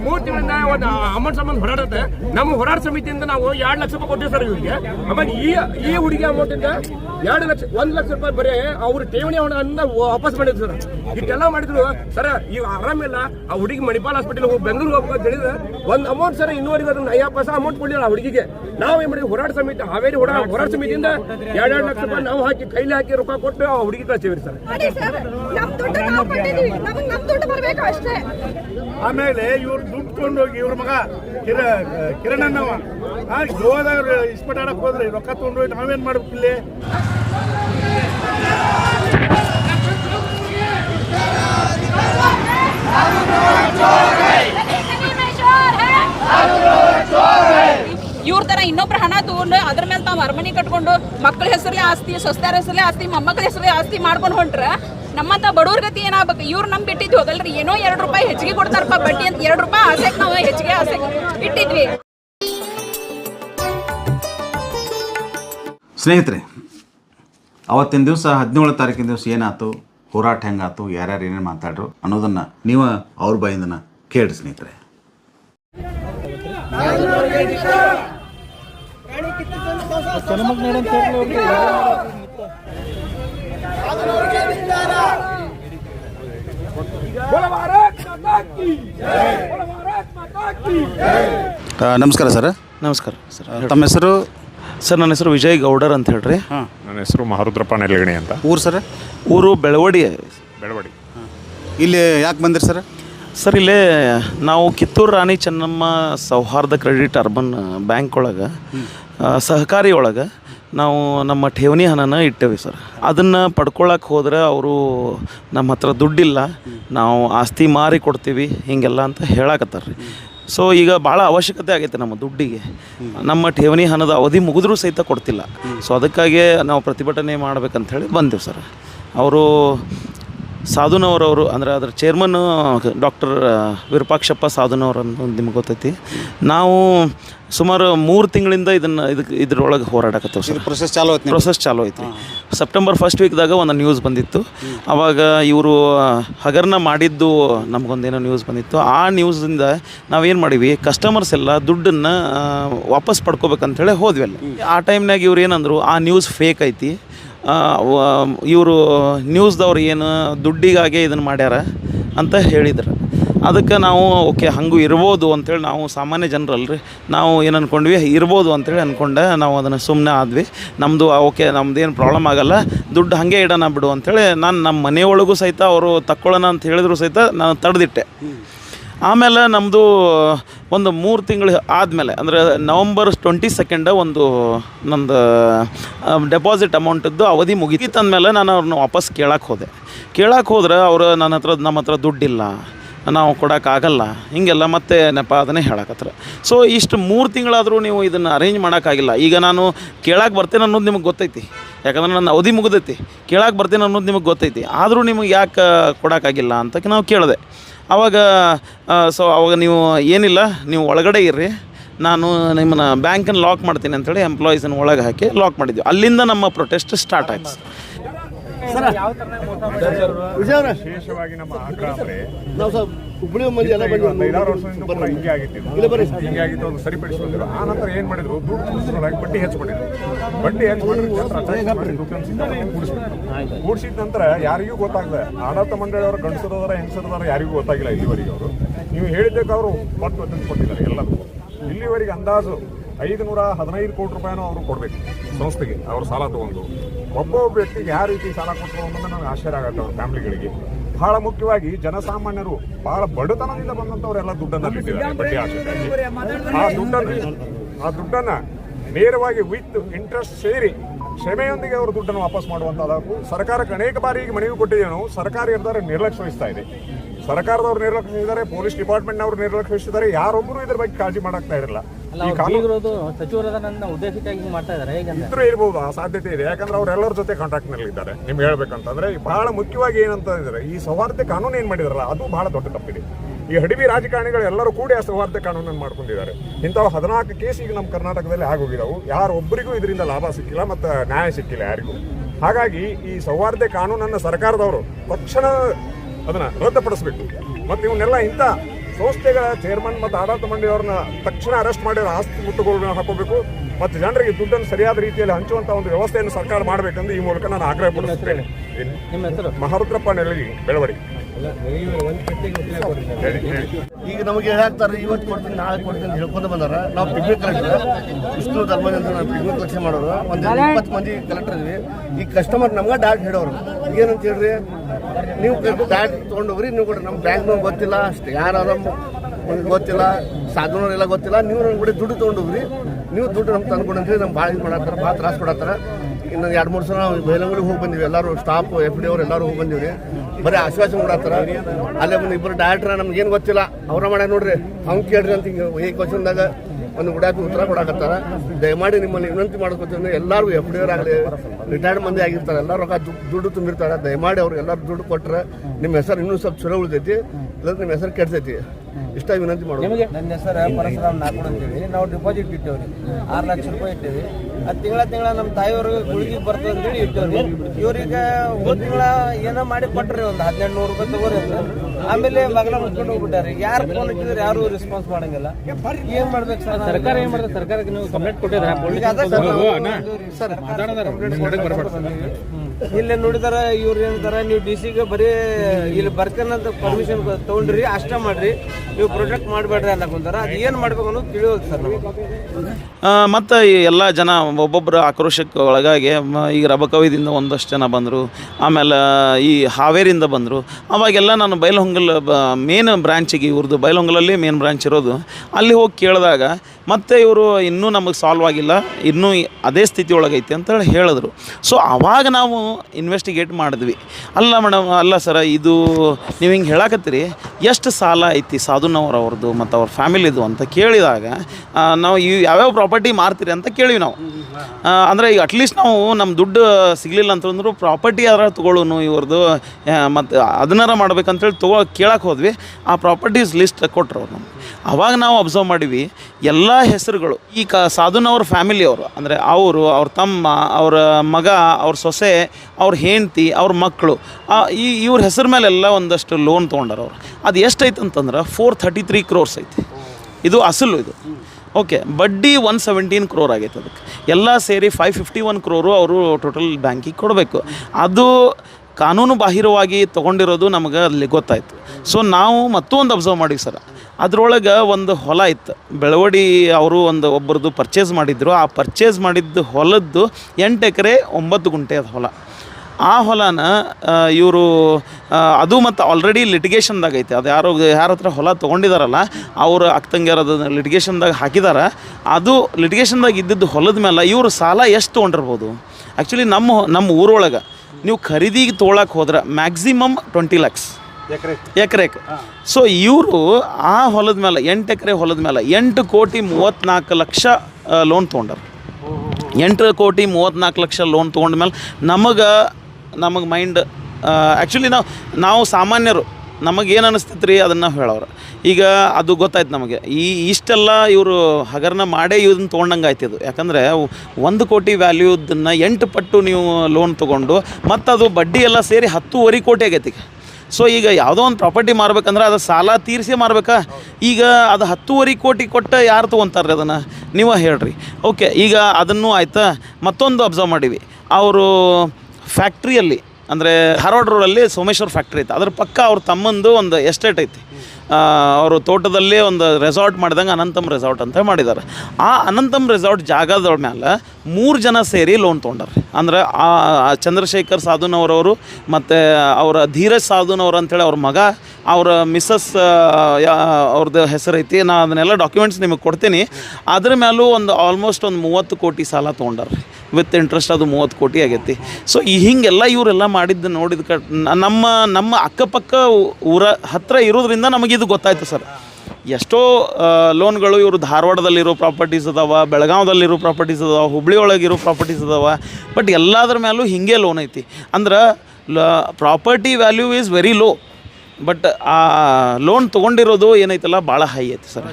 ಮೂರ್ ತಿಂಗಳಿಂದ ಒಂದು ಅಮೌಂಟ್ ಸಂಬಂಧ ಹೋರಾಡುತ್ತೆ. ನಮ್ಮ ಹೋರಾಟ ಸಮಿತಿಯಿಂದ ನಾವು ಎರಡ್ ಲಕ್ಷ ರೂಪಾಯಿ ಕೊಟ್ಟಿವಿ ಸರ್ ಇವರಿಗೆ. ಆಮೇಲೆ ಈ ಈ ಹುಡುಗಿ ಅಮೌಂಟ್ ಇಂದ ಎರಡು ಲಕ್ಷ, ಒಂದ್ ಲಕ್ಷ ರೂಪಾಯಿ ಬರೀ ಅವ್ರ ಠೇವಣಿ ಹಣ ವಾಪಸ್ ಮಾಡಿದ್ರು ಸರ್. ಇಷ್ಟೆಲ್ಲ ಮಾಡಿದ್ರು. ಸರ್ ಈಗ ಆರಾಮಿಲ್ಲ ಆ ಹುಡುಗಿ ಮಣಿಪಾಲ್ ಹಾಸ್ಪಿಟಲ್ ಹೋಗಿ ಬೆಂಗಳೂರು ಹೋಗ್ಬೇಕು ಹೇಳಿದ್ರೆ ಒಂದ್ ಅಮೌಂಟ್ ಸರ್ ಇನ್ನೂವರೆಗೂ ಅದನ್ನ ಐವತ್ತು ಪೈಸಾ ಅಮೌಂಟ್ ಕೊಡಲಿಲ್ಲ ಹುಡುಗಿಗೆ. ನಾವು ಏನ್ ಮಾಡಿದ್ವಿ? ಹೋರಾಟ ಸಮಿತಿ, ಹಾವೇರಿ ಹೋರಾಟ ಸಮಿತಿಯಿಂದ ಎರಡೆರಡು ಲಕ್ಷ ರೂಪಾಯಿ ನಾವು ಹಾಕಿ, ಕೈಲಿ ಹಾಕಿ ರೊಕ್ಕ ಕೊಟ್ಟು ಆ ಹುಡುಗಿ ಕಳ್ಸೀವಿ ಸರ್.
ಆಮೇಲೆ ಇವ್ರು ದುಡ್ಡು ತಗೊಂಡೋಗಿ ಇವ್ರ ಮಗ ಕಿರ, ಕಿರಣಣ್ಣವ. ಆ ಗೋವಾದಾಗ ಆಡಕ್ ಹೋದ್ರೆ ರೊಕ್ಕ ತಗೊಂಡೋಗಿ ನಾವೇನ್ ಮಾಡ್ಬೇಕು ಇಲ್ಲಿ?
ಇವ್ರ ತರ ಇನ್ನೊಬ್ರ ಹಣ ತಗೊಂಡು ಅದ್ರ ಮೇಲೆ ತಾವ್ ಅರಮನೆ ಕಟ್ಕೊಂಡು ಮಕ್ಕಳ ಹೆಸರಲ್ಲೇ ಆಸ್ತಿ ಸೊಸ್ತಾರ ಹೆಸರಲ್ಲೇ ಆಸ್ತಿ ಮೊಮ್ಮಕ್ಕಳ ಹೆಸರಲ್ಲೇ ಆಸ್ತಿ ಮಾಡ್ಕೊಂಡು ಹೊಂಟ್ರ? ನಮ್ಮಂತ ಬಡವ್ರ ಗತಿ ಏನಾಗ್ಬೇಕು? ಇವ್ರು ನಮ್ಗೆ ಬಿಟ್ಟಿದ್ವಿ ಹೋಗಲ್ರಿ. ಏನೋ ಎರಡು ರೂಪಾಯಿ ಹೆಚ್ಚಿಗೆ ಕೊಡ್ತಾರಪ್ಪ. ಬಡ್ಡಿ ಅಂತ ಎರಡು ರೂಪಾಯಿ ಆಸೆ ನಾವು ಹೆಚ್ಚಿಗೆ ಆಸೆ ಇಟ್ಟಿದ್ವಿ.
ಸ್ನೇಹಿತರೆ ಅವತ್ತಿನ ದಿವಸ ಹದಿನೇಳು ತಾರೀಕಿನ ದಿವಸ ಏನಾಯ್ತು? ಹೋರಾಟ ಹೆಂಗಾತು ಯಾರ್ಯಾರು ಏನೇನು ಮಾತಾಡ್ರು? ಅನ್ನೋದನ್ನು ನೀವು ಅವ್ರ ಬಾಯಿಂದನ ಕೇಳಿ ಸ್ನೇಹಿತರೆ. ನಮಸ್ಕಾರ ಸರ್.
ನಮಸ್ಕಾರ ಸರ್.
ತಮ್ಮ ಹೆಸರು?
ಸರ್ ನನ್ನ ಹೆಸರು ವಿಜಯ್ ಗೌಡರ್ ಅಂತ ಹೇಳ್ರಿ.
ನನ್ನ ಹೆಸರು ಮಹಾರುದ್ರಪ್ಪ ನೆಲಗಣಿ ಅಂತ.
ಊರು ಸರ್?
ಊರು ಬೆಳವಡಿ.
ಬೆಳವಡಿ.
ಇಲ್ಲಿ ಯಾಕೆ ಬಂದಿರಿ ಸರ್?
ಸರ್ ಇಲ್ಲೇ ನಾವು ಕಿತ್ತೂರು ರಾಣಿ ಚೆನ್ನಮ್ಮ ಸೌಹಾರ್ದ ಕ್ರೆಡಿಟ್ ಅರ್ಬನ್ ಬ್ಯಾಂಕ್ ಒಳಗೆ ಸಹಕಾರಿ ಒಳಗೆ ನಾವು ನಮ್ಮ ಠೇವಣಿ ಹಣನ ಇಟ್ಟೇವಿ ಸರ್. ಅದನ್ನು ಪಡ್ಕೊಳ್ಳೋಕೆ ಹೋದರೆ ಅವರು ನಮ್ಮ ಹತ್ರ ದುಡ್ಡಿಲ್ಲ, ನಾವು ಆಸ್ತಿ ಮಾರಿ ಕೊಡ್ತೀವಿ, ಹೀಗೆಲ್ಲ ಅಂತ ಹೇಳಕತ್ತಾರ ರೀ ಸೊ ಈಗ ಭಾಳ ಅವಶ್ಯಕತೆ ಆಗೈತೆ ನಮ್ಮ ದುಡ್ಡಿಗೆ. ನಮ್ಮ ಠೇವಣಿ ಹಣದ ಅವಧಿ ಮುಗಿದ್ರೂ ಸಹಿತ ಕೊಡ್ತಿಲ್ಲ. ಸೊ ಅದಕ್ಕಾಗಿ ನಾವು ಪ್ರತಿಭಟನೆ ಮಾಡ್ಬೇಕಂತ ಹೇಳಿ ಬಂದೆವು ಸರ್. ಅವರು ಸಾಧುನವರವರು ಅಂದರೆ ಅದರ ಚೇರ್ಮನ್ ಡಾಕ್ಟರ್ ವಿರೂಪಾಕ್ಷಪ್ಪ ಅಂತ ನಿಮ್ಗೆ ಗೊತ್ತೈತಿ. ನಾವು ಸುಮಾರು ಮೂರು ತಿಂಗಳಿಂದ ಇದನ್ನು ಇದಕ್ಕೆ ಇದ್ರೊಳಗೆ ಹೋರಾಡಕತ್ತೇವೆ ಸರ್.
ಪ್ರೊಸೆಸ್ ಚಾಲು ಐತಿ
ಪ್ರೊಸೆಸ್ ಚಾಲು ಐತಿ ಸೆಪ್ಟೆಂಬರ್ ಫಸ್ಟ್ ವೀಕ್ದಾಗ ಒಂದು ನ್ಯೂಸ್ ಬಂದಿತ್ತು. ಅವಾಗ ಇವರು ಹಗರಣ ಮಾಡಿದ್ದು ನಮಗೊಂದೇನೋ ನ್ಯೂಸ್ ಬಂದಿತ್ತು. ಆ ನ್ಯೂಸಿಂದ ನಾವೇನು ಮಾಡೀವಿ? ಕಸ್ಟಮರ್ಸ್ ಎಲ್ಲ ದುಡ್ಡನ್ನು ವಾಪಸ್ ಪಡ್ಕೋಬೇಕಂತೇಳಿ ಹೋದ್ವಿ ಅಲ್ಲಿ. ಆ ಟೈಮ್ನಾಗ ಇವ್ರು ಏನಂದ್ರು ಆ ನ್ಯೂಸ್ ಫೇಕ್ ಐತಿ. ಇವರು ನ್ಯೂಸ್ದವ್ರು ಏನು ದುಡ್ಡಿಗಾಗೆ ಇದನ್ನು ಮಾಡ್ಯಾರ ಅಂತ ಹೇಳಿದ್ರು. ಅದಕ್ಕೆ ನಾವು ಓಕೆ ಹಂಗೂ ಇರ್ಬೋದು ಅಂಥೇಳಿ ನಾವು ಸಾಮಾನ್ಯ ಜನರಲ್ರಿ. ನಾವು ಏನು ಅಂದ್ಕೊಂಡ್ವಿ ಇರ್ಬೋದು ಅಂಥೇಳಿ ಅಂದ್ಕೊಂಡೆ ನಾವು ಅದನ್ನು ಸುಮ್ಮನೆ ಆದ್ವಿ. ನಮ್ಮದು ಓಕೆ ಏನು ಪ್ರಾಬ್ಲಮ್ ಆಗಲ್ಲ. ದುಡ್ಡು ಹಾಗೆ ಇಡೋಣ ಬಿಡು ಅಂಥೇಳಿ ನಾನು ನಮ್ಮ ಮನೆಯೊಳಗೂ ಸಹಿತ ಅವರು ತಕ್ಕೊಳ್ಳೋಣ ಅಂತ ಹೇಳಿದ್ರು ಸಹಿತ ನಾನು ತಡೆದಿಟ್ಟೆ. ಆಮೇಲೆ ನಮ್ಮದು ಒಂದು ಮೂರು ತಿಂಗಳು ಆದಮೇಲೆ, ಅಂದರೆ ನವಂಬರ್ ಟ್ವೆಂಟಿ ಸೆಕೆಂಡ ಒಂದು ನಂದು ಡೆಪಾಸಿಟ್ ಅಮೌಂಟದ್ದು ಅವಧಿ ಮುಗಿತು. ಅಂದಮೇಲೆ ನಾನು ಅವ್ರನ್ನ ವಾಪಸ್ ಕೇಳಕ್ಕೆ ಹೋದೆ. ಕೇಳಕ್ಕೆ ಹೋದ್ರೆ ಅವರು ನನ್ನ ಹತ್ರ, ನಮ್ಮ ಹತ್ರ ದುಡ್ಡಿಲ್ಲ. ನಾವು ಕೊಡೋಕ್ಕಾಗಲ್ಲ ಹೀಗೆಲ್ಲ ಮತ್ತೆ ನೆಪ ಅದನ್ನೇ ಹೇಳಕತ್ರ ಸೊ ಇಷ್ಟು ಮೂರು ತಿಂಗಳಾದರೂ ನೀವು ಇದನ್ನು ಅರೇಂಜ್ ಮಾಡೋಕ್ಕಾಗಿಲ್ಲ ಈಗ ನಾನು ಕೇಳಕ್ಕೆ ಬರ್ತೇನೆ ಅನ್ನೋದು ನಿಮಗೆ ಗೊತ್ತೈತಿ. ಯಾಕಂದ್ರೆ ನನ್ನ ಅವಧಿ ಮುಗಿದೈತಿ. ಕೇಳಕ್ಕೆ ಬರ್ತೇನೆ ಅನ್ನೋದು ನಿಮಗೆ ಗೊತ್ತೈತಿ. ಆದರೂ ನಿಮಗೆ ಯಾಕೆ ಕೊಡೋಕ್ಕಾಗಿಲ್ಲ ಅಂತ ನಾವು ಕೇಳಿದೆ. ಆವಾಗ ಸೊ ಅವಾಗ ನೀವು ಏನಿಲ್ಲ, ನೀವು ಒಳಗಡೆ ಇರ್ರಿ. ನಾನು ನಿಮ್ಮನ್ನ ಬ್ಯಾಂಕನ್ನು ಲಾಕ್ ಮಾಡ್ತೀನಿ ಅಂಥೇಳಿ ಎಂಪ್ಲಾಯೀಸನ್ನು ಒಳಗೆ ಹಾಕಿ ಲಾಕ್ ಮಾಡಿದ್ವಿ. ಅಲ್ಲಿಂದ ನಮ್ಮ ಪ್ರೊಟೆಸ್ಟ್ ಸ್ಟಾರ್ಟ್ ಆಯ್ತು.
ವಿಶೇಷವಾಗಿ ನಮ್ಮ ಅಂದ್ರೆ
ನಾವು ಸ್ವಲ್ಪ ಹುಬ್ಬಳ್ಳಿ ಮಂದಿ ಎಲ್ಲ
ಒಂದು ಐದಾರು ವರ್ಷದಿಂದ ಹಿಂಗೆ ಆಗಿತ್ತು ಇದು. ಹಿಂಗೆ ಆಗಿತ್ತು ಒಂದು ಸರಿಪಡಿಸ್ಕೊಂಡಿದ್ರು ಆ ನಂತರ ಏನು ಮಾಡಿದ್ರು? ದುಡ್ಡು ಕೂಡಿಸೋದ್ರಾಗಿ ಬಡ್ಡಿ ಹೆಚ್ಚು ಮಾಡಿದ್ರು ಬಡ್ಡಿ ಹೆಚ್ಚು ಮಾಡಿದ್ರೆ ಕೂಡಿಸ್ಬಿಟ್ರು ಕೂಡಿಸಿದ ನಂತರ ಯಾರಿಗೂ ಗೊತ್ತಾಗದೆ. ಆಡಳಿತ ಮಂಡಳಿಯವರು ಗಂಡಸರದಾರ ಹೆಂಗಸರದಾರ ಯಾರಿಗೂ ಗೊತ್ತಾಗಿಲ್ಲ ಇಲ್ಲಿವರೆಗೆ ಅವರು. ನೀವು ಹೇಳಿದ್ದಕ್ಕೆ ಅವರು ಪಟ್ಟು ತಂದು ಕೊಟ್ಟಿದ್ದಾರೆ ಎಲ್ಲರೂ ಇಲ್ಲಿವರೆಗೆ ಅಂದಾಜು ಐದು ನೂರ ಹದಿನೈದು ಕೋಟಿ ರೂಪಾಯಿನೂ ಅವರು ಕೊಡಬೇಕು. ಸಂಸ್ಥೆಗೆ ಅವರು ಸಾಲ ತಗೊಂಡು. ಒಬ್ಬೊಬ್ಬ ವ್ಯಕ್ತಿಗೆ ಯಾವ ರೀತಿ ಸಾಲ ಕೊಟ್ಟರು ಅನ್ನೋದು ನನಗೆ ಆಶ್ಚರ್ಯ ಆಗುತ್ತೆ ಅವ್ರ ಫ್ಯಾಮಿಲಿಗಳಿಗೆ. ಬಹಳ ಮುಖ್ಯವಾಗಿ ಜನಸಾಮಾನ್ಯರು ಬಹಳ ಬಡತನದಿಂದ ಬಂದಂಥವರೆಲ್ಲ ದುಡ್ಡನ್ನು ಬಿಟ್ಟಿದ್ದಾರೆ ಬಡ್ಡಿ ಆ ದುಡ್ಡನ್ನು ಆ ದುಡ್ಡನ್ನ ನೇರವಾಗಿ ವಿತ್ ಇಂಟ್ರೆಸ್ಟ್ ಸೇರಿ ಕ್ಷಮೆಯೊಂದಿಗೆ ಅವರು ದುಡ್ಡನ್ನು ವಾಪಸ್ ಮಾಡುವಂಥದ್ದು ಸರ್ಕಾರಕ್ಕೆ ಅನೇಕ ಬಾರಿ ಈಗ ಮನವಿ ಕೊಟ್ಟಿದ್ದೇವೆ ನಾವು ಸರ್ಕಾರ ಇರ್ತಾರೆ ನಿರ್ಲಕ್ಷ್ಯ ವಹಿಸ್ತಾ ಇದೆ. ಸರ್ಕಾರದವರು ನಿರ್ಲಕ್ಷಿಸಿದ್ದಾರೆ ಪೊಲೀಸ್ ಡಿಪಾರ್ಟ್ಮೆಂಟ್ನವರು ನಿರ್ಲಕ್ಷಿಸಿದ್ದಾರೆ ಯಾರೊಬ್ಬರು ಇದ್ರ ಬಗ್ಗೆ ಕಾಳಜಿ ಮಾಡಾಕ್ತಾ ಇರಲ್ಲ. ಈ ಕಾನೂನು
ಉದ್ದೇಶಕ್ಕಾಗಿ ಮಾಡ್ತಾ ಇದ್ರೂ
ಇರ್ಬೋದು ಆ ಸಾಧ್ಯತೆ ಇದೆ. ಯಾಕಂದ್ರೆ ಅವರೆಲ್ಲರ ಜೊತೆ ಕಾಂಟ್ಯಾಕ್ಟ್ನಲ್ಲಿ ಇದ್ದಾರೆ. ನಿಮ್ಗೆ ಹೇಳ್ಬೇಕಂತಂದ್ರೆ ಬಹಳ ಮುಖ್ಯವಾಗಿ ಏನಂತ ಇದ್ದಾರೆ ಈ ಸೌಹಾರ್ದ ಕಾನೂನು ಏನ್ ಮಾಡಿದಾರಲ್ಲ ಅದು ಬಹಳ ದೊಡ್ಡ ತಪ್ಪಿದೆ. ಈ ಹಡಿವಿ ರಾಜಕಾರಣಿಗಳು ಎಲ್ಲರೂ ಕೂಡಿ ಆ ಸೌಹಾರ್ದ ಕಾನೂನನ್ನು ಮಾಡ್ಕೊಂಡಿದ್ದಾರೆ. ಇಂಥವು ಹದಿನಾಲ್ಕು ಕೇಸ್ ಈಗ ನಮ್ಮ ಕರ್ನಾಟಕದಲ್ಲಿ ಆಗೋಗಿದಾವು. ಯಾರೊಬ್ಬರಿಗೂ ಇದರಿಂದ ಲಾಭ ಸಿಕ್ಕಿಲ್ಲ ಮತ್ತು ನ್ಯಾಯ ಸಿಕ್ಕಿಲ್ಲ ಯಾರಿಗೂ. ಹಾಗಾಗಿ ಈ ಸೌಹಾರ್ದ ಕಾನೂನನ್ನು ಸರ್ಕಾರದವರು ತಕ್ಷಣ ಅದನ್ನು ರದ್ದುಪಡಿಸಬೇಕು. ಮತ್ತು ಇವನ್ನೆಲ್ಲ ಇಂಥ ಸಂಸ್ಥೆಗಳ ಚೇರ್ಮನ್ ಮತ್ತು ಆಡಳಿತ ಮಂಡಳಿಯವ್ರನ್ನ ತಕ್ಷಣ ಅರೆಸ್ಟ್ ಮಾಡಿ ಆಸ್ತಿ ಮುಟ್ಟುಗೋಲನ್ನ ಹಾಕೋಬೇಕು. ಮತ್ತು ಜನರಿಗೆ ದುಡ್ಡನ್ನು ಸರಿಯಾದ ರೀತಿಯಲ್ಲಿ ಹಂಚುವಂಥ ಒಂದು ವ್ಯವಸ್ಥೆಯನ್ನು ಸರ್ಕಾರ ಮಾಡಬೇಕೆಂದು ಈ ಮೂಲಕ ನಾನು ಆಗ್ರಹ ಪಡಿಸುತ್ತೇನೆ. ಮಹಾರುದ್ರಪ್ಪ ನೆಲಗಿ ಬೆಳವಡಿ.
ಈಗ ನಮಗೆ ಹೇಳ್ತಾರೆ ಇವತ್ತು ಕೊಡ್ತೀನಿ ನಾಳೆ ಕೊಡ್ತೀನಿ ಅಂತ ಹೇಳ್ಕೊಂಡು ಬಂದಾರ. ನಾವು ಪಿಗ್ಮಿ ಕಲೆಕ್ಟರ್ ವಿಷ್ಣು ಧರ್ಮದಿಂದ ನಾವು ಪಿಗ್ಮಿ ಕಲೆಕ್ಷನ್ ಮಾಡೋರು. ಒಂದು ಇಪ್ಪತ್ತು ಮಂದಿ ಕಲೆಕ್ಟರ್ ಇದ್ವಿ. ಈ ಕಸ್ಟಮರ್ ನಮ್ಗೆ ಡಾಟ್ ಹೇಳೋರು. ಏನಂತ ಹೇಳ್ರಿ? ನೀವು ಬ್ಯಾಂಕ್ ತೊಗೊಂಡೋಗ್ರಿ ನೀವು ಕೂಡ ನಮ್ಮ ಬ್ಯಾಂಕ್ನವ್ರು ಗೊತ್ತಿಲ್ಲ, ಅಷ್ಟು. ಯಾರು ನಮ್ಗೆ ಗೊತ್ತಿಲ್ಲ, ಸಾಧನವ್ರೆಲ್ಲ ಗೊತ್ತಿಲ್ಲ, ನೀವು ನಮ್ಮ ಕೂಡ ದುಡ್ಡು ತೊಗೊಂಡೋಗ್ರಿ ನೀವು ದುಡ್ಡು ನಮ್ಗೆ ತಂದು ಕೊಡಂತ್ರಿ ನಮ್ಮ ಭಾಳ ಇದು ಮಾಡತ್ತಾರ ಭಾಳ ತ್ರಾಸ ಕೊಡತ್ತಾರ ಇನ್ನು ಎರಡು ಮೂರು ಸಲ ಬೈಲಂಗಡಿಗೆ ಹೋಗಿ ಬಂದಿವಿ, ಎಲ್ಲರೂ ಸ್ಟಾಫ್ ಎಫ್ ಡಿ ಅವ್ರು ಎಲ್ಲರೂ ಹೋಗಿ ಬಂದಿವ್ರಿ ಬರೀ ಆಶ್ವಾಸನೆ ಕೊಡತ್ತಾರ ಅಲ್ಲೇ ಒಂದು ಇಬ್ಬರು ಡೈರೆಕ್ಟ್ರ ಏನು ಗೊತ್ತಿಲ್ಲ, ಅವ್ರ ಮಾಡ್ಯಾರ ನೋಡ್ರಿ ಅವ್ನು ಕೇಳ್ರಿ ಅಂತ ಹಿಂಗೆ ಈ ಕ್ವಶನ್ದಾಗ ಒಂದು ಗುಡಾಕ ಉತ್ತರ ಕೊಡಕತ್ತಾರ. ದಯಮಾಡಿ ನಿಮ್ಮಲ್ಲಿ ವಿನಂತಿ ಮಾಡ್ಕೊತೀವಿ ಎಲ್ಲರೂ ಎಫ್ ಡಿ ಆಗಲಿ ರಿಟೈರ್ಡ್ ಮಂದಿ ಆಗಿರ್ತಾರೆ ಎಲ್ಲ ರೊಕ್ಕ ದುಡ್ಡು- ತುಂಬಿರ್ತಾರೆ. ದಯಮಾಡಿ ಅವ್ರು ಎಲ್ಲರೂ ದುಡ್ಡು ಕೊಟ್ಟರೆ ನಿಮ್ಮ ಹೆಸರು ಇನ್ನೂ ಸ್ವಲ್ಪ ಚಲೋ ಉಳಿತೈತಿ ಇಲ್ಲ ನಿಮ್ಮ ಹೆಸರು ಕೆಡ್ತೈತಿ. ಇಷ್ಟ ವಿನಂತಿ ಮಾಡೋದು.
ನಿಮಗೆ? ನನ್ನ ಹೆಸರು ಪರಶುರಾಮ್ ನಾಲ್ಕು ಅಂತೇಳಿ. ನಾವು ಡಿಪಾಸಿಟ್ ಇಟ್ಟೇವ್ರಿ. ಆರು ಲಕ್ಷ ರೂಪಾಯಿ ಇಟ್ಟೇವಿ. ಅದು ತಿಂಗಳ ತಿಂಗಳ ನಮ್ಮ ತಾಯಿಯವ್ರಿಗೆ ಗುಳಿಗೆ ಬರ್ತದೆ ಅಂತೇಳಿ ಇಟ್ಟೇವ್ರಿ. ಇವ್ರಿಗೆ ಒಂದು ತಿಂಗಳ ಏನೋ ಮಾಡಿ ಕೊಟ್ರಿ ಒಂದು ಹದಿನೆಂಟು ನೂರು ರೂಪಾಯಿ ತಗೋರಿ ಅಂತ. ಆಮೇಲೆ ಮಗನ ಮುಚ್ಕೊಂಡು ಹೋಗ್ಬಿಟ್ಟಾರೆ. ಯಾರು ಫೋನ್ ಇಟ್ಟಿದ್ರೆ ಯಾರು ರೆಸ್ಪಾನ್ಸ್ ಮಾಡಂಗಿಲ್ಲ. ಏನ್ ಮಾಡ್ಬೇಕು ಸರ್ ಸರ್ಕಾರ ಏನ್ ಮಾಡ್ತಾರೆ ಸರ್ಕಾರಕ್ಕೆ ನೀವು ಕಂಪ್ಲೇಂಟ್ ಕೊಟ್ಟಿದ್ರೆ ಸರ್ ಇಲ್ಲೇ ನೋಡಿದಾರ, ಇವ್ರು ಏನಂತಾರ ನೀವು ಡಿ ಸಿಗೆ ಬರೀ ಇಲ್ಲಿ ಬರ್ಕೇನಂತ ಪರ್ಮಿಷನ್ ತಗೊಂಡ್ರಿ, ಅಷ್ಟ ಮಾಡ್ರಿ, ನೀವು ಪ್ರೊಟೆಕ್ಟ್ ಮಾಡಬೇಡ್ರಿ ಅನ್ನಕೊಂತಾರ ಅದು ಏನು ಮಾಡ್ಬೇಕು ಅನ್ನೋದು ತಿಳಿಯೋದು ಸರ್
ಮತ್ತು ಈ ಎಲ್ಲ ಜನ ಒಬ್ಬೊಬ್ಬರು ಆಕ್ರೋಶಕ್ಕೆ ಒಳಗಾಗಿ ಈಗ ರಬಕವಿದಿಂದ ಒಂದಷ್ಟು ಜನ ಬಂದರು, ಆಮೇಲೆ ಈ ಹಾವೇರಿಂದ ಬಂದರು. ಅವಾಗೆಲ್ಲ ನಾನು ಬೈಲಹೊಂಗಲ್ ಮೇನ್ ಬ್ರ್ಯಾಂಚಿಗೆ ಇವ್ರದ್ದು ಬೈಲಹೊಂಗಲಲ್ಲಿ ಮೇನ್ ಬ್ರ್ಯಾಂಚ್ ಇರೋದು. ಅಲ್ಲಿ ಹೋಗಿ ಕೇಳಿದಾಗ ಮತ್ತೆ ಇವರು ಇನ್ನೂ ನಮಗೆ ಸಾಲ್ವ್ ಆಗಿಲ್ಲ, ಇನ್ನೂ ಅದೇ ಸ್ಥಿತಿ ಒಳಗೈತಿ ಅಂತೇಳಿ ಹೇಳಿದ್ರು. ಸೊ ಆವಾಗ ನಾವು ಇನ್ವೆಸ್ಟಿಗೇಟ್ ಮಾಡಿದ್ವಿ. ಅಲ್ಲ ಮೇಡಮ್ ಅಲ್ಲ ಸರ ಇದು ನೀವು ಹಿಂಗೆ ಹೇಳಕತ್ತೀರಿ, ಎಷ್ಟು ಸಾಲ ಐತಿ ಸಾಧುನವ್ರ ಅವ್ರದ್ದು ಮತ್ತು ಅವ್ರ ಫ್ಯಾಮಿಲಿದು ಅಂತ ಕೇಳಿದಾಗ ನಾವು ಈ ಯಾವ್ಯಾವ ಪ್ರಾಪರ್ಟಿ ಮಾರ್ತೀರಿ ಅಂತ ಕೇಳಿವಿ ನಾವು. ಅಂದರೆ ಈಗ ಅಟ್ಲೀಸ್ಟ್ ನಾವು ನಮ್ಮ ದುಡ್ಡು ಸಿಗಲಿಲ್ಲ ಅಂತಂದ್ರು ಪ್ರಾಪರ್ಟಿ ಯಾರು ತೊಗೊಳ್ಳೋನು ಇವ್ರದ್ದು ಮತ್ತು ಅದನ್ನಾರ ಮಾಡ್ಬೇಕಂತೇಳಿ ತೊಗೊ ಕೇಳಕ್ಕೆ ಹೋದ್ವಿ. ಆ ಪ್ರಾಪರ್ಟೀಸ್ ಲಿಸ್ಟ್ ಕೊಟ್ಟರು ಅವ್ರು ನಮ್ಗೆ. ಅವಾಗ ನಾವು ಅಬ್ಸರ್ವ್ ಮಾಡಿವಿ, ಎಲ್ಲ ಹೆಸರುಗಳು, ಈ ಕ ಸಾಧುನವ್ರ ಫ್ಯಾಮಿಲಿಯವರು ಅಂದರೆ ಅವರು, ಅವ್ರ ತಮ್ಮ, ಅವರ ಮಗ, ಅವ್ರ ಸೊಸೆ, ಅವ್ರ ಹೆಂಡ್ತಿ, ಅವ್ರ ಮಕ್ಕಳು ಈ ಇವ್ರ ಹೆಸರು ಮೇಲೆಲ್ಲ ಒಂದಷ್ಟು ಲೋನ್ ತೊಗೊಂಡಾರ ಅವ್ರು. ಅದು ಎಷ್ಟೈತೆ ಅಂತಂದ್ರೆ ಫೋರ್ ಥರ್ಟಿ ತ್ರೀ ಕ್ರೋರ್ಸ್ ಐತಿ. ಇದು ಅಸಲು ಇದು. ಓಕೆ ಬಡ್ಡಿ ಒನ್ ಸೆವೆಂಟೀನ್ ಕ್ರೋರ್ ಆಗೈತೆ ಅದಕ್ಕೆ ಎಲ್ಲ ಸೇರಿ ಫೈವ್ ಫಿಫ್ಟಿ ಒನ್ ಕ್ರೋರು ಅವರು ಟೋಟಲ್ ಬ್ಯಾಂಕಿಗೆ ಕೊಡಬೇಕು. ಅದು ಕಾನೂನು ಬಾಹಿರವಾಗಿ ತೊಗೊಂಡಿರೋದು ನಮಗೆ ಅಲ್ಲಿ ಗೊತ್ತಾಯಿತು. ಸೊ ನಾವು ಮತ್ತೊಂದು ಅಬ್ಸರ್ವ್ ಮಾಡಿವಿ ಸರ್. ಅದ್ರೊಳಗೆ ಒಂದು ಹೊಲ ಇತ್ತು. ಬೆಳವಡಿ ಅವರು ಒಂದು ಒಬ್ಬರದ್ದು ಪರ್ಚೇಸ್ ಮಾಡಿದ್ರು. ಆ ಪರ್ಚೇಸ್ ಮಾಡಿದ್ದು ಹೊಲದ್ದು ಎಂಟು ಎಕರೆ, ಒಂಬತ್ತು ಗುಂಟೆ ಅದು ಹೊಲ. ಆ ಹೊಲನ ಇವರು ಅದು ಮತ್ತು ಆಲ್ರೆಡಿ ಲಿಟಿಗೇಷನ್ದಾಗ ಐತೆ. ಅದು ಯಾರೋ, ಯಾರ ಹತ್ರ ಹೊಲ ತೊಗೊಂಡಿದಾರಲ್ಲ, ಅವರು ಅಕ್ತಂಗ್ಯಾರ ಲಿಟಿಗೇಷನ್ದಾಗ ಹಾಕಿದಾರ. ಅದು ಲಿಟಿಗೇಷನ್ದಾಗ ಇದ್ದಿದ್ದು ಹೊಲದ ಮೇಲೆ ಇವರು ಸಾಲ ಎಷ್ಟು ತೊಗೊಂಡಿರ್ಬೋದು? ಆ್ಯಕ್ಚುಲಿ ನಮ್ಮ ನಮ್ಮ ಊರೊಳಗೆ ನೀವು ಖರೀದಿಗೆ ತೊಗೊಳಕ್ಕೆ ಹೋದ್ರೆ ಮ್ಯಾಕ್ಸಿಮಮ್ ಟ್ವೆಂಟಿ ಲ್ಯಾಕ್ಸ್ ಎಕರೆಗೆ ಸೊ ಇವರು ಆ ಹೊಲದ ಮೇಲೆ ಎಂಟು ಎಕರೆ ಹೊಲದ ಮೇಲೆ ಎಂಟು ಕೋಟಿ ಮೂವತ್ತ್ನಾಲ್ಕು ಲಕ್ಷ ಲೋನ್ ತೊಗೊಂಡಾರ. ಎಂಟು ಕೋಟಿ ಮೂವತ್ತ್ನಾಲ್ಕು ಲಕ್ಷ ಲೋನ್ ತೊಗೊಂಡ್ಮೇಲೆ ನಮಗೆ ನಮಗೆ ಮೈಂಡ್ ಆ್ಯಕ್ಚುಲಿ ನಾವು ನಾವು ಸಾಮಾನ್ಯರು ನಮಗೇನು ಅನಿಸ್ತೈತೆ ರೀ ಅದನ್ನು ಹೇಳೋರು. ಈಗ ಅದು ಗೊತ್ತಾಯ್ತು ನಮಗೆ. ಈ ಇಷ್ಟೆಲ್ಲ ಇವರು ಹಗರಣ ಮಾಡೇ ಇದನ್ನು ತೊಗೊಂಡಂಗೆ ಇದು. ಯಾಕಂದರೆ ಒಂದು ಕೋಟಿ ವ್ಯಾಲ್ಯೂದನ್ನು ಎಂಟು ಪಟ್ಟು ನೀವು ಲೋನ್ ತೊಗೊಂಡು ಮತ್ತು ಅದು ಬಡ್ಡಿ ಎಲ್ಲ ಸೇರಿ ಹತ್ತೂವರೆ ಕೋಟಿ ಆಗೈತಿ ಈಗ. ಸೊ ಈಗ ಯಾವುದೋ ಒಂದು ಪ್ರಾಪರ್ಟಿ ಮಾರ್ಬೇಕಂದ್ರೆ ಅದು ಸಾಲ ತೀರಿಸಿ ಮಾರ್ಬೇಕಾ? ಈಗ ಅದು ಹತ್ತೂವರೆ ಕೋಟಿ ಕೊಟ್ಟು ಯಾರು ತೊಗೊತಾರೆ ಅದನ್ನು? ನೀವೇ ಹೇಳ್ರಿ. ಓಕೆ ಈಗ ಅದನ್ನು ಆಯ್ತಾ? ಮತ್ತೊಂದು ಅಬ್ಸರ್ವ್ ಮಾಡೀವಿ. ಅವರು ಫ್ಯಾಕ್ಟ್ರಿಯಲ್ಲಿ ಅಂದರೆ ಧಾರವಾಡ ರೋಡಲ್ಲಿ ಸೋಮೇಶ್ವರ್ ಫ್ಯಾಕ್ಟ್ರಿ ಐತೆ. ಅದ್ರ ಪಕ್ಕ ಅವ್ರ ತಮ್ಮಂದು ಒಂದು ಎಸ್ಟೇಟ್ ಐತಿ. ಅವರು ತೋಟದಲ್ಲೇ ಒಂದು ರೆಸಾರ್ಟ್ ಮಾಡಿದಂಗೆ ಅನಂತಮ್ ರೆಸಾರ್ಟ್ ಅಂತ ಮಾಡಿದ್ದಾರೆ. ಆ ಅನಂತಮ್ ರೆಸಾರ್ಟ್ ಜಾಗದ ಮೇಲೆ ಮೂರು ಜನ ಸೇರಿ ಲೋನ್ ತೊಗೊಂಡಾರೆ ಅಂದ್ರೆ ಆ ಚಂದ್ರಶೇಖರ್ ಸಾಧುನವರವರು ಮತ್ತು ಅವರ ಧೀರಜ್ ಸಾಧುನವರು ಅಂತೇಳಿ ಅವ್ರ ಮಗ, ಅವರ ಮಿಸ್ಸಸ್ ಅವ್ರದ್ದು ಹೆಸರೈತಿ ನಾನು ಅದನ್ನೆಲ್ಲ ಡಾಕ್ಯುಮೆಂಟ್ಸ್ ನಿಮಗೆ ಕೊಡ್ತೀನಿ. ಅದ್ರ ಮೇಲೂ ಒಂದು ಆಲ್ಮೋಸ್ಟ್ ಒಂದು ಮೂವತ್ತು ಕೋಟಿ ಸಾಲ ತೊಗೊಂಡಾರ ವಿತ್ ಇಂಟ್ರೆಸ್ಟ್ ಅದು ಮೂವತ್ತು ಕೋಟಿ ಆಗೈತಿ. ಸೊ ಈ ಹಿಂಗೆಲ್ಲ ಇವರೆಲ್ಲ ಮಾಡಿದ್ದು ನೋಡಿದ ಕ ನಮ್ಮ ನಮ್ಮ ಅಕ್ಕಪಕ್ಕ ಊರ ಹತ್ತಿರ ಇರೋದ್ರಿಂದ ನಮಗಿದು ಗೊತ್ತಾಯ್ತು ಸರ್. ಎಷ್ಟೋ ಲೋನ್ಗಳು ಇವರು ಧಾರವಾಡದಲ್ಲಿರೋ ಪ್ರಾಪರ್ಟೀಸ್ ಅದಾವ, ಬೆಳಗಾವದಲ್ಲಿರೋ ಪ್ರಾಪರ್ಟೀಸ್ ಅದಾವ ಹುಬ್ಳಿ ಒಳಗಿರೋ ಪ್ರಾಪರ್ಟೀಸ್ ಅದಾವ, ಬಟ್ ಎಲ್ಲದರ ಮೇಲೂ ಹಿಂಗೆ ಲೋನ್ ಐತಿ. ಅಂದ್ರೆ property value is very low. But ಆ ಲೋನ್ ತೊಗೊಂಡಿರೋದು ಏನೈತಲ್ಲ ಭಾಳ ಹೈ ಐತೆ ಸರ್.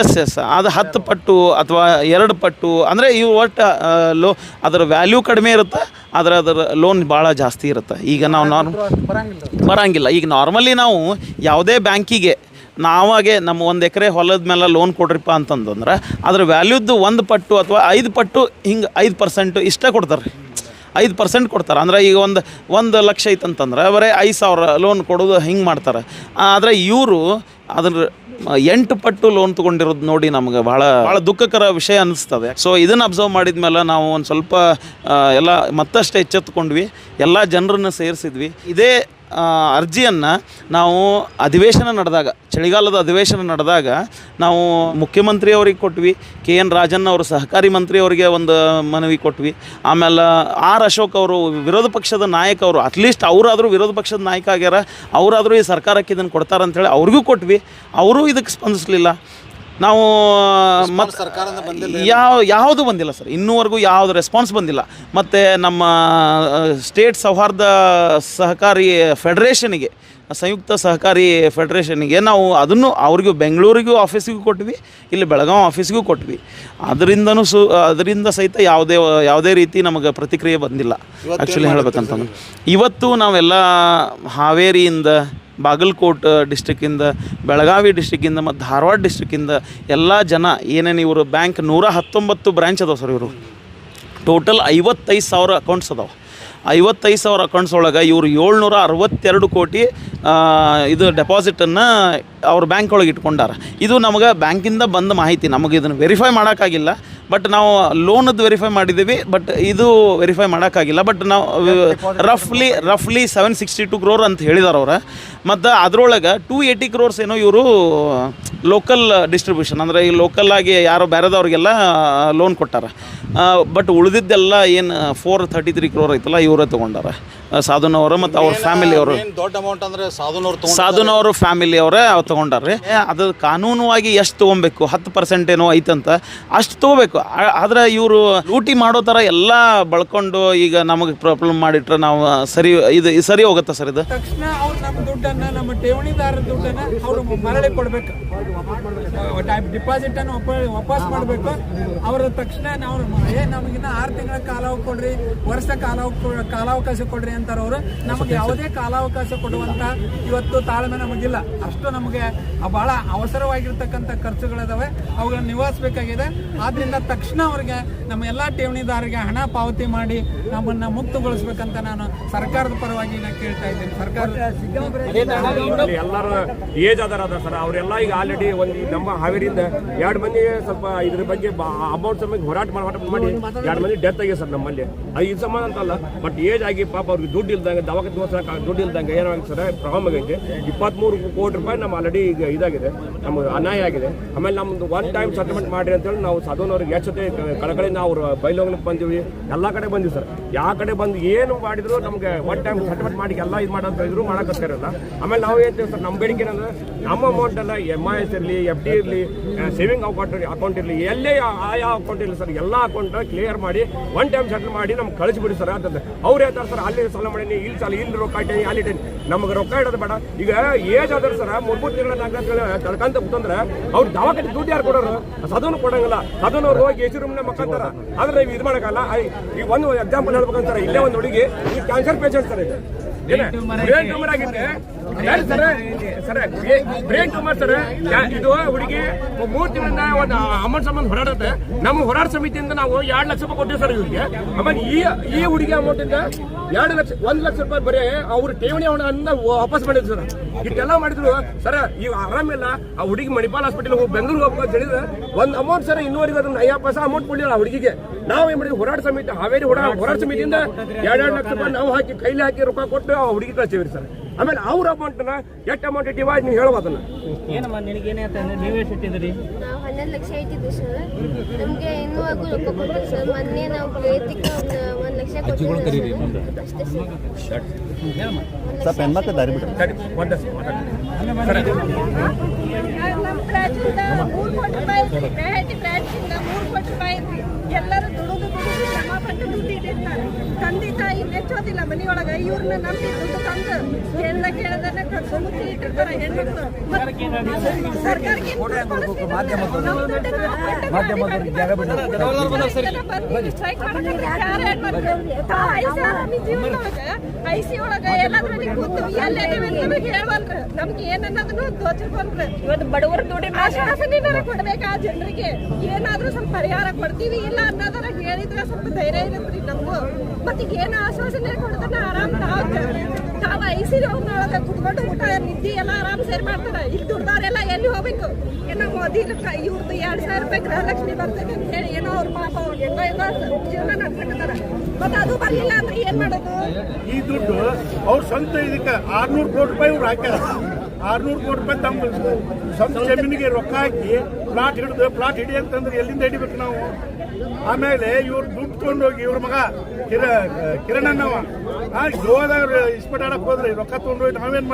ಎಸ್ ಎಸ್ ಅದು ಹತ್ತು ಪಟ್ಟು ಅಥವಾ ಎರಡು ಪಟ್ಟು ಅಂದರೆ ಇವು ಒಟ್ಟು ಲೋ ಅದರ ವ್ಯಾಲ್ಯೂ ಕಡಿಮೆ ಇರುತ್ತೆ ಆದರೆ ಅದರ ಲೋನ್ ಭಾಳ ಜಾಸ್ತಿ ಇರುತ್ತೆ. ಈಗ ನಾವು ನಾರ್ಮ್ ಬರಂಗಿಲ್ಲ ಈಗ ನಾರ್ಮಲಿ ನಾವು ಯಾವುದೇ ಬ್ಯಾಂಕಿಗೆ ನಾವಾಗೆ ನಮ್ಮ ಒಂದು ಎಕರೆ ಹೊಲದ ಮೇಲೆ ಲೋನ್ ಕೊಡ್ರಿಪ್ಪ ಅಂತಂದ್ರೆ ಅದ್ರ ವ್ಯಾಲ್ಯೂದ್ದು ಒಂದು ಪಟ್ಟು ಅಥವಾ ಐದು ಪಟ್ಟು ಹಿಂಗೆ ಐದು ಪರ್ಸೆಂಟು ಇಷ್ಟೇ ಕೊಡ್ತಾರೆ ಐದು ಪರ್ಸೆಂಟ್ ಕೊಡ್ತಾರೆ. ಅಂದ್ರೆ ಈಗ ಒಂದು ಒಂದು ಲಕ್ಷ ಐತಂತಂದ್ರೆ ಬರೀ ಐದು ಸಾವಿರ ಲೋನ್ ಕೊಡೋದು ಹಿಂಗೆ ಮಾಡ್ತಾರೆ. ಆದರೆ ಇವರು ಅದ್ರ ಎಂಟು ಪಟ್ಟು ಲೋನ್ ತೊಗೊಂಡಿರೋದು ನೋಡಿ ನಮಗೆ ಭಾಳ ಭಾಳ ದುಃಖಕರ ವಿಷಯ ಅನ್ನಿಸ್ತದೆ ಸೊ ಇದನ್ನು ಅಬ್ಸರ್ವ್ ಮಾಡಿದ ಮೇಲೆ ನಾವು ಒಂದು ಸ್ವಲ್ಪ ಎಲ್ಲ ಮತ್ತಷ್ಟು ಎಚ್ಚೆತ್ತುಕೊಂಡ್ವಿ. ಎಲ್ಲ ಜನರನ್ನು ಸೇರಿಸಿದ್ವಿ. ಇದೇ ಅರ್ಜಿಯನ್ನು ನಾವು ಅಧಿವೇಶನ ನಡೆದಾಗ, ಚಳಿಗಾಲದ ಅಧಿವೇಶನ ನಡೆದಾಗ ನಾವು ಮುಖ್ಯಮಂತ್ರಿಯವ್ರಿಗೆ ಕೊಟ್ವಿ, ಕೆ ಎನ್ ರಾಜನ್ ಅವರು ಸಹಕಾರಿ ಮಂತ್ರಿಯವರಿಗೆ ಒಂದು ಮನವಿ ಕೊಟ್ವಿ. ಆಮೇಲೆ ಆರ್ ಅಶೋಕ್ ಅವರು ವಿರೋಧ ಪಕ್ಷದ ನಾಯಕ ಅವರು ಅಟ್ಲೀಸ್ಟ್ ಅವರಾದರೂ ವಿರೋಧ ಪಕ್ಷದ ನಾಯಕ ಆಗ್ಯಾರ, ಅವರಾದರೂ ಈ ಸರ್ಕಾರಕ್ಕೆ ಇದನ್ನು ಕೊಡ್ತಾರಂತೇಳಿ ಅವ್ರಿಗೂ ಕೊಟ್ವಿ. ಅವರೂ ಇದಕ್ಕೆ ಸ್ಪಂದಿಸಲಿಲ್ಲ. ನಾವು ಮತ್ತು ಯಾವ ಯಾವುದು ಬಂದಿಲ್ಲ ಸರ್. ಇನ್ನೂವರೆಗೂ ಯಾವುದು ರೆಸ್ಪಾನ್ಸ್ ಬಂದಿಲ್ಲ. ಮತ್ತು ನಮ್ಮ ಸ್ಟೇಟ್ ಸೌಹಾರ್ದ ಸಹಕಾರಿ ಫೆಡರೇಷನಿಗೆ ಸಂಯುಕ್ತ ಸಹಕಾರಿ ಫೆಡರೇಷನಿಗೆ ನಾವು ಅದನ್ನು ಅವ್ರಿಗೂ ಬೆಂಗಳೂರಿಗೂ ಆಫೀಸಿಗೂ ಕೊಟ್ವಿ ಇಲ್ಲಿ ಬೆಳಗಾವಿ ಆಫೀಸಿಗೂ ಕೊಟ್ವಿ ಅದರಿಂದನೂ ಸು ಅದರಿಂದ ಸಹಿತ ಯಾವುದೇ ಯಾವುದೇ ರೀತಿ ನಮಗೆ ಪ್ರತಿಕ್ರಿಯೆ ಬಂದಿಲ್ಲ. ಆ್ಯಕ್ಚುಲಿ ಹೇಳ್ಬೇಕಂತಂದ್ರೆ ಇವತ್ತು ನಾವೆಲ್ಲ ಹಾವೇರಿಯಿಂದ ಬಾಗಲಕೋಟ್ ಡಿಸ್ಟಿಕ್ಕಿಂದ ಬೆಳಗಾವಿ ಡಿಸ್ಟಿಕ್ಕಿಂದ ಮತ್ತು ಧಾರವಾಡ ಡಿಸ್ಟಿಕ್ಕಿಂದ ಎಲ್ಲ ಜನ ಏನೇನು ಇವರು ಬ್ಯಾಂಕ್ ನೂರ ಹತ್ತೊಂಬತ್ತು ಬ್ರ್ಯಾಂಚ್ ಅದಾವೆ ಸರ್ ಇವರು. ಟೋಟಲ್ ಐವತ್ತೈದು ಸಾವಿರ ಅಕೌಂಟ್ಸ್ ಅದಾವೆ. ಐವತ್ತೈದು ಸಾವಿರ ಅಕೌಂಟ್ಸ್ ಒಳಗೆ ಇವರು ಏಳ್ನೂರ ಅರವತ್ತೆರಡು ಕೋಟಿ ಇದು ಡೆಪಾಸಿಟನ್ನು ಅವ್ರ ಬ್ಯಾಂಕ್ ಒಳಗೆ ಇಟ್ಕೊಂಡಾರ. ಇದು ನಮಗೆ ಬ್ಯಾಂಕಿಂದ ಬಂದ ಮಾಹಿತಿ. ನಮಗೆ ಇದನ್ನು ವೆರಿಫೈ ಮಾಡೋಕ್ಕಾಗಿಲ್ಲ ಬಟ್ ನಾವು ಲೋನದ್ದು ವೆರಿಫೈ ಮಾಡಿದ್ದೀವಿ ಬಟ್ ಇದು ವೆರಿಫೈ ಮಾಡೋಕ್ಕಾಗಿಲ್ಲ. ಬಟ್ ನಾವು ರಫ್ಲಿ ರಫ್ಲಿ ಸೆವೆನ್ ಸಿಕ್ಸ್ಟಿ ಟು ಕ್ರೋರ್ ಅಂತ ಹೇಳಿದಾರೆ ಅವ್ರು. ಮತ್ತು ಅದರೊಳಗೆ ಟೂ ಏಯ್ಟಿ ಕ್ರೋರ್ಸ್ ಏನೋ ಇವರು ಲೋಕಲ್ ಡಿಸ್ಟ್ರಿಬ್ಯೂಷನ್ ಅಂದರೆ ಈ ಲೋಕಲ್ಲಾಗಿ ಆಗಿ ಯಾರೋ ಬೇರೆದವ್ರಿಗೆಲ್ಲ ಲೋನ್ ಕೊಟ್ಟಾರ. ಬಟ್ ಉಳಿದಿದ್ದೆಲ್ಲ ಏನು ಫೋರ್ ಥರ್ಟಿ ತ್ರೀ ಕ್ರೋರ್ ಐತಲ್ಲ ಇವರೇ ತೊಗೊಂಡಾರ. ಸಾಧುನವರು ಮತ್ತು ಅವ್ರ ಫ್ಯಾಮಿಲಿಯವರು.
ದೊಡ್ಡ ಅಮೌಂಟ್ ಅಂದ್ರೆ ಸಾಧುನವ್ರು
ಸಾಧುನವರು ಫ್ಯಾಮಿಲಿ ಅವರೇ ಅವ್ರು ತೊಗೊಂಡಾರ್ರಿ ಅದು ಕಾನೂನುವಾಗಿ ಎಷ್ಟು ತೊಗೊಬೇಕು? ಹತ್ತು ಪರ್ಸೆಂಟ್ ಏನೋ ಐತಂತ ಅಷ್ಟು ತೊಗೋಬೇಕು. ಆದ್ರೆ ಇವರು ಲೂಟಿ ಮಾಡೋ ಥರ ಎಲ್ಲ ಬಳ್ಕೊಂಡು ಈಗ ನಮಗೆ ಪ್ರಾಬ್ಲಮ್ ಮಾಡಿಟ್ರೆ ನಾವು ಸರಿ ಇದು ಇದು ಸರಿ ಹೋಗುತ್ತಾ ಸರ್ ಇದು?
ತಕ್ಷಣ ಅವ್ರು ನಮ್ಮ ದುಡ್ಡನ್ನ ನಮ್ಮ ಠೇವಣಿದಾರರ ದುಡ್ಡನ್ನ ಅವರು ಮರಳಿ ಕೊಡ್ಬೇಕು. ಡಿಪಾಸಿಟ್ ಅನ್ನು ವಾಪ- ವಾಪಸ್ ಮಾಡಬೇಕು. ಅವರ ತಕ್ಷಣ ನಾವು ಏ ನಮಗಿನ್ನ ಆರು ತಿಂಗಳ ಕಾಲಾವಕಾಶ ಕೊಡ್ರಿ ವರ್ಷ ಕಾಲಾವ ಕಾಲಾವಕಾಶ ಕೊಡ್ರಿ ಅಂತಾರ ಅವರು. ನಮಗೆ ಯಾವುದೇ ಕಾಲಾವಕಾಶ ಕೊಡುವಂತ ಇವತ್ತು ತಾಳ್ಮೆ ನಮಗಿಲ್ಲ. ಅಷ್ಟು ನಮಗೆ ಬಹಳ ಅವಸರವಾಗಿರ್ತಕ್ಕಂಥ ಖರ್ಚುಗಳಿದಾವೆ. ಅವುಗಳನ್ನ ನಿವಾರಿಸಬೇಕಾಗಿದೆ. ಆದ್ರಿಂದ ತಕ್ಷಣ ಅವರಿಗೆ ನಮ್ಮ ಎಲ್ಲಾ ಠೇವಣಿದಾರರಿಗೆ ಹಣ ಪಾವತಿ ಮಾಡಿ ನಮ್ಮನ್ನ ಮುಕ್ತಗೊಳಿಸಬೇಕಂತ ನಾನು ಸರ್ಕಾರದ ಪರವಾಗಿ ನಾನು ಕೇಳ್ತಾ ಇದ್ದೀನಿ. ಸರ್ಕಾರ
ಎಲ್ಲರೂ ಏಜ್ ಅದಾರ ಅದ ಸರ್. ಅವರೆಲ್ಲ ಈಗ ಆಲ್ರೆಡಿ ಒಂದು ನಮ್ಮ ಹಾವೇರಿಯಿಂದ ಎರಡು ಮಂದಿ ಸ್ವಲ್ಪ ಇದ್ರ ಬಗ್ಗೆ ಅಮೌಂಟ್ ಸಮಯ ಹೋರಾಟ ಮಾಡಿ ಎರಡು ಮಂದಿ ಡೆತ್ ಆಗಿದೆ ಸರ್ ನಮ್ಮಲ್ಲಿ. ಅದು ಇದು ಸಂಬಂಧ ಅಂತಲ್ಲ ಬಟ್ ಏಜ್ ಆಗಿ ಪಾಪ ಅವ್ರಿಗೆ ದುಡ್ಡು ಇಲ್ದಂಗೆ, ದವಾಖಾನೆ ತೋರ್ಸಕ್ಕೆ ದುಡ್ಡು ಇಲ್ದಂಗೆ ಏನಾಗಿದೆ ಸರ್ ಪ್ರಾಬ್ಲಮ್ ಆಗೈತೆ. ಇಪ್ಪತ್ತ್ಮೂರು ಕೋಟಿ ರೂಪಾಯಿ ನಮ್ಮ ಆಲ್ರೆಡಿ ಈಗ ಇದಾಗಿದೆ, ನಮ್ಗೆ ಅನ್ಯಾಯ ಆಗಿದೆ. ಆಮೇಲೆ ನಮ್ದು ಒನ್ ಟೈಮ್ ಸೆಟಲ್ಮೆಂಟ್ ಮಾಡಿರಿ ಅಂತೇಳಿ ನಾವು ಸದನವ್ರಿಗೆ ಎಚ್ಚತೆ ಕಳಕಳಿಂದ ಅವ್ರು ಬೈಲೋಗ್ಲಿಕ್ಕೆ ಬಂದಿವಿ. ಎಲ್ಲ ಕಡೆ ಬಂದಿವಿ ಸರ್. ಯಾವ ಕಡೆ ಬಂದು ಏನು ಮಾಡಿದ್ರು ನಮಗೆ ಒನ್ ಟೈಮ್ ಸೆಟಲ್ಮೆಂಟ್ ಮಾಡಿ ಎಲ್ಲ ಇದು ಮಾಡೋದು ಇದ್ರು ಮಾಡಕತ್ತಿರಲ್ಲ ಆಮೇಲೆ ನಾವು ಹೇಳ್ತೀವಿ ಸರ್ ನಮ್ಮ ಬೇಡಿಕೆ ಏನಂದ್ರೆ, ನಮ್ಮ ಅಮೌಂಟ್ ಎಲ್ಲ ಎಂ ಐ ಎಸ್ ಇರಲಿ ಎಫ್ ಡಿ ಇರಲಿ ಸೇವಿಂಗ್ ಅಕೌಂಟ್ ಅಕೌಂಟ್ ಇರಲಿ ಎಲ್ಲೇ ಆಯಾ ಅಕೌಂಟ್ ಇರಲಿ ಸರ್ ಎಲ್ಲ ಅಕೌಂಟ್ ಕ್ಲಿಯರ್ ಮಾಡಿ ಒನ್ ಟೈಮ್ ಸೆಟಲ್ ಮಾಡಿ ನಮ್ಗೆ ಕಳಿಸ್ಬಿಡಿ ಸರ್ ಅಂತಂದ್ರೆ ಅವ್ರು ಹೇಳ್ತಾರೆ ಸರ್ ಅಲ್ಲಿ ಸಾಲ ಮಾಡೀನಿ ಇಲ್ಲಿ ಸಾಲ ಇಲ್ಲಿ ರೊಕ್ಕ ಇಟ್ಟೀನಿ ಅಲ್ಲಿ ಇಟ್ಟೀನಿ ನಮಗೆ ರೊಕ್ಕ ಇಡೋದು ಬೇಡ. ಈಗ ಏಜ್ ಆದ್ರೆ ಸರ್ ಮೂರ್ಮೂರು ತಿಂಗಳ ನಾಲ್ಕು ತಿಂಗಳ ತಡ್ಕಂತ ಕೂತಂದ್ರೆ ಅವ್ರು ದವಾಖಾನೆ ದುಡ್ಡು ಯಾರು ಕೊಡೋರು? ಸದನು ಕೊಡಂಗಿಲ್ಲ. ಸದನವ್ರು ಹೋಗಿ ಎಸಿ ರೂಮ್ನ ಮಕ್ಕಂತಾರ. ಆದ್ರೆ ನೀವು ಇದು ಮಾಡಕ್ಕಲ್ಲ. ಈಗ ಒಂದು ಎಕ್ಸಾಂಪಲ್ ಹೇಳ್ಬೇಕಂತಾರೆ ಇಲ್ಲೇ ಒಂದು ಹುಡುಗಿ ಈ ಕ್ಯಾನ್ಸರ್ ಪೇಷಂಟ್ ಸರ್ ಇದು. ಏನೇ? ಟ್ಯೂಮರ್ ಆಗಿದೆ. ಸರ್ ಬ್ರೇನ್ ಟ್ಯೂಮರ್ ಸರ್ ಇದು ಹುಡುಗಿ ಮೂರು ತಿಂಗಳಿಂದ ಒಂದು ಅಮೌಂಟ್ ಸಂಬಂಧ ಹೊರಾಡುತ್ತೆ. ನಮ್ಮ ಹೋರಾಟ ಸಮಿತಿಯಿಂದ ನಾವು ಎರಡು ಲಕ್ಷ ರೂಪಾಯಿ ಕೊಟ್ಟಿವಿ ಸರ್ ಇವ್ರಿಗೆ. ಆಮೇಲೆ ಈ ಈ ಹುಡುಗಿ ಅಮೌಂಟ್ ಇಂದ ಎರಡು ಲಕ್ಷ ಒಂದ್ ಲಕ್ಷ ರೂಪಾಯಿ ಬರೀ ಅವ್ರ ಠೇವಣಿ ಹಣವನ್ನ ವಾಪಸ್ ಮಾಡಿದ್ರು ಸರ್. ಇಷ್ಟೆಲ್ಲ ಮಾಡಿದ್ರು. ಸರ್, ಈಗ ಆರಾಮಿಲ್ಲ ಆ ಹುಡುಗಿ ಮಣಿಪಾಲ್ ಹಾಸ್ಪಿಟಲ್ ಹೋಗಿ ಬೆಂಗಳೂರು ಹೋಗ್ಬೇಕು ಹೇಳಿದ್ರೆ ಒಂದು ಅಮೌಂಟ್ ಸರ್ ಇನ್ನೂವರೆಗೂ ಅದನ್ನ ಐವತ್ತು ಪೈಸಾ ಅಮೌಂಟ್ ಕೊಡಲಿಲ್ಲ ಆ ಹುಡುಗಿಗೆ. ನಾವು ಏನ್ ಮಾಡಿದ್ವಿ? ಹೋರಾಟ ಸಮಿತಿ ಹಾವೇರಿ ಹೋರಾಟ ಹೋರಾಟ ಸಮಿತಿಯಿಂದ ಎರಡೆರಡು ಲಕ್ಷ ರೂಪಾಯಿ ನಾವು ಹಾಕಿ ಕೈಲಿ ಹಾಕಿ ರೊಕ್ಕ ಕೊಟ್ಟು ಆ ಹುಡುಗಿ ಕಳಿಸ್ತೀವಿ ಸರ್. ಆಮೇಲೆ ಅವ್ರ ಅಮೌಂಟ್ನ ಎಷ್ಟು ಅಮೌಂಟ್ ಡಿವೈಡ್ ನೀವು ಅದನ್ನ.
ಏನಮ್ಮ ನಿನಗೇನೇ ನೀವೇ ಸಿಟ್ಟಿದ್ರಿ
ನಾವು ಹನ್ನೊಂದು ಲಕ್ಷ ಇಟ್ಟಿದ್ವಿ ಸರ್ ನಮಗೆ ಇನ್ನೂ ಆಗು ರೊಕ್ಕ ಕೊಟ್ಟಿಲ್ಲ ಸರ್ ಮೊನ್ನೆ ನಾವು ವೈಯಕ್ತಿಕ ಒಂದು ಒಂದು ಲಕ್ಷ ಕೊಟ್ಟಿದ್ದೀವಿ. ಅಷ್ಟೇ ಸರ್
ಸ್ವಲ್ಪ ಹೆಣ್ಮಕ್ಳು ದಾರಿ ಬಿಡ್ರಿ
ಒಂದಷ್ಟು
ನಮ್ಮ ಪ್ರಾಜೆಕ್ಟ್ ಮೂರು ಕೋಟಿ ರೂಪಾಯಿ ಐತ್ರಿ ಪ್ರೈವೇಟ್ ಪ್ರಾಜೆಕ್ಟಿಂದ ಮೂರು ಕೋಟಿ ರೂಪಾಯಿ ಐತ್ರಿ ಎಲ್ಲರೂ ದುಡಿದು ದುಡಿದು ತಂದೆ ತಾಯಿ ನೆಚ್ಚೋದಿಲ್ಲ ಮನೆಯೊಳಗೆ ಇವ್ರನ್ನ ನಂಬಿ ದುಡ್ಡು ತಂದು ಕೇಳದನ್ನ ಇಟ್ಟಿರ್ತಾರೆ ಹೆಣ್ಮಕ್ಳು? ಆ ಐಸಿ ಒಳಗ ಎಲ್ಲಾದ್ರಲ್ಲಿ ಕೂತು ಎಲ್ಲೇ ನಮಗೆ ಏನನ್ನೋದನ್ನು ಇವತ್ತು ಬಡವರ ದುಡ್ಡಿ ಆಶ್ವಾಸನೆನಾರ ಕೊಡ್ಬೇಕು ಆ ಜನರಿಗೆ? ಏನಾದ್ರೂ ಸ್ವಲ್ಪ ಪರಿಹಾರ ಕೊಡ್ತೀವಿ ಇಲ್ಲ ಅನ್ನೋದನ್ನ ಹೇಳಿದ್ರೆ ಸ್ವಲ್ಪ ಧೈರ್ಯ ಇರುತ್ತೆ ನಮ್ಗೂ. ಮತ್ತೆ ಈಗ ಏನು ಆಶ್ವಾಸನೆ ಕೊಡ್ತಾನ ಆರಾಮ್ ನಾವು ತಾವ ಐಸಿ ಒಳಗ ಕುತ್ಕೊಂಡು ಊಟ, ನಿದ್ದೆ ಎಲ್ಲ ಆರಾಮ್ ಸೇರಿ ಮಾಡ್ತಾರ. ಇಲ್ಲಿ ದುಡ್ದವ್ರೆಲ್ಲ ಎಲ್ಲಿ ಹೋಗ್ಬೇಕು? ಏನೋ ಮೋದಿ ಇವ್ರದ್ದು ಎರಡು ಸಾವಿರ ರೂಪಾಯಿ ಗೃಹಲಕ್ಷ್ಮಿ ಬರ್ತದೆ ಅಂತ ಹೇಳಿ ಏನೋ ಅವ್ರ ಪಾಪ ಅವ್ರು ಎಲ್ಲ ಜೀವನ ನಡ್ಕೊಂಡಿದ್ದಾರೆ ಮತ್ತೆ ಅದು ಬರಲಿಲ್ಲ ಅಂದ್ರೆ ಏನ್ ಮಾಡೋದು?
ಈ ದುಡ್ಡು ಅವ್ರ ಸ್ವಂತ ಇದಕ್ಕೆ ಆರ್ನೂರು ಕೋಟಿ ರೂಪಾಯಿ ಅವ್ರು ಹಾಕ್ಯಾರ. ಆರ್ನೂರು ಕೋಟಿ ರೂಪಾಯಿ ತಮ್ಮ ಸ್ವಂತ ಜಮೀನಿಗೆ ರೊಕ್ಕ ಹಾಕಿ ಪ್ಲಾಟ್ ಹಿಡಿದು ಪ್ಲಾಟ್ ಹಿಡಿ ಅಂತಂದ್ರೆ ಎಲ್ಲಿಂದ ಹಿಡಿಬೇಕು ನಾವು? ಆಮೇಲೆ ಇವ್ರು ದುಡ್ಡು ತಗೊಂಡೋಗಿ ಇವ್ರ ಮಗ ಕಿರ ಕಿರಣ್ ಅನ್ನವ ಗೋವಾದಾಗ ಇಸ್ಪಟಾಡಕ್ ಹೋದ್ರೆ ರೊಕ್ಕ ತಗೊಂಡೋಗಿ ನಾವೇನ್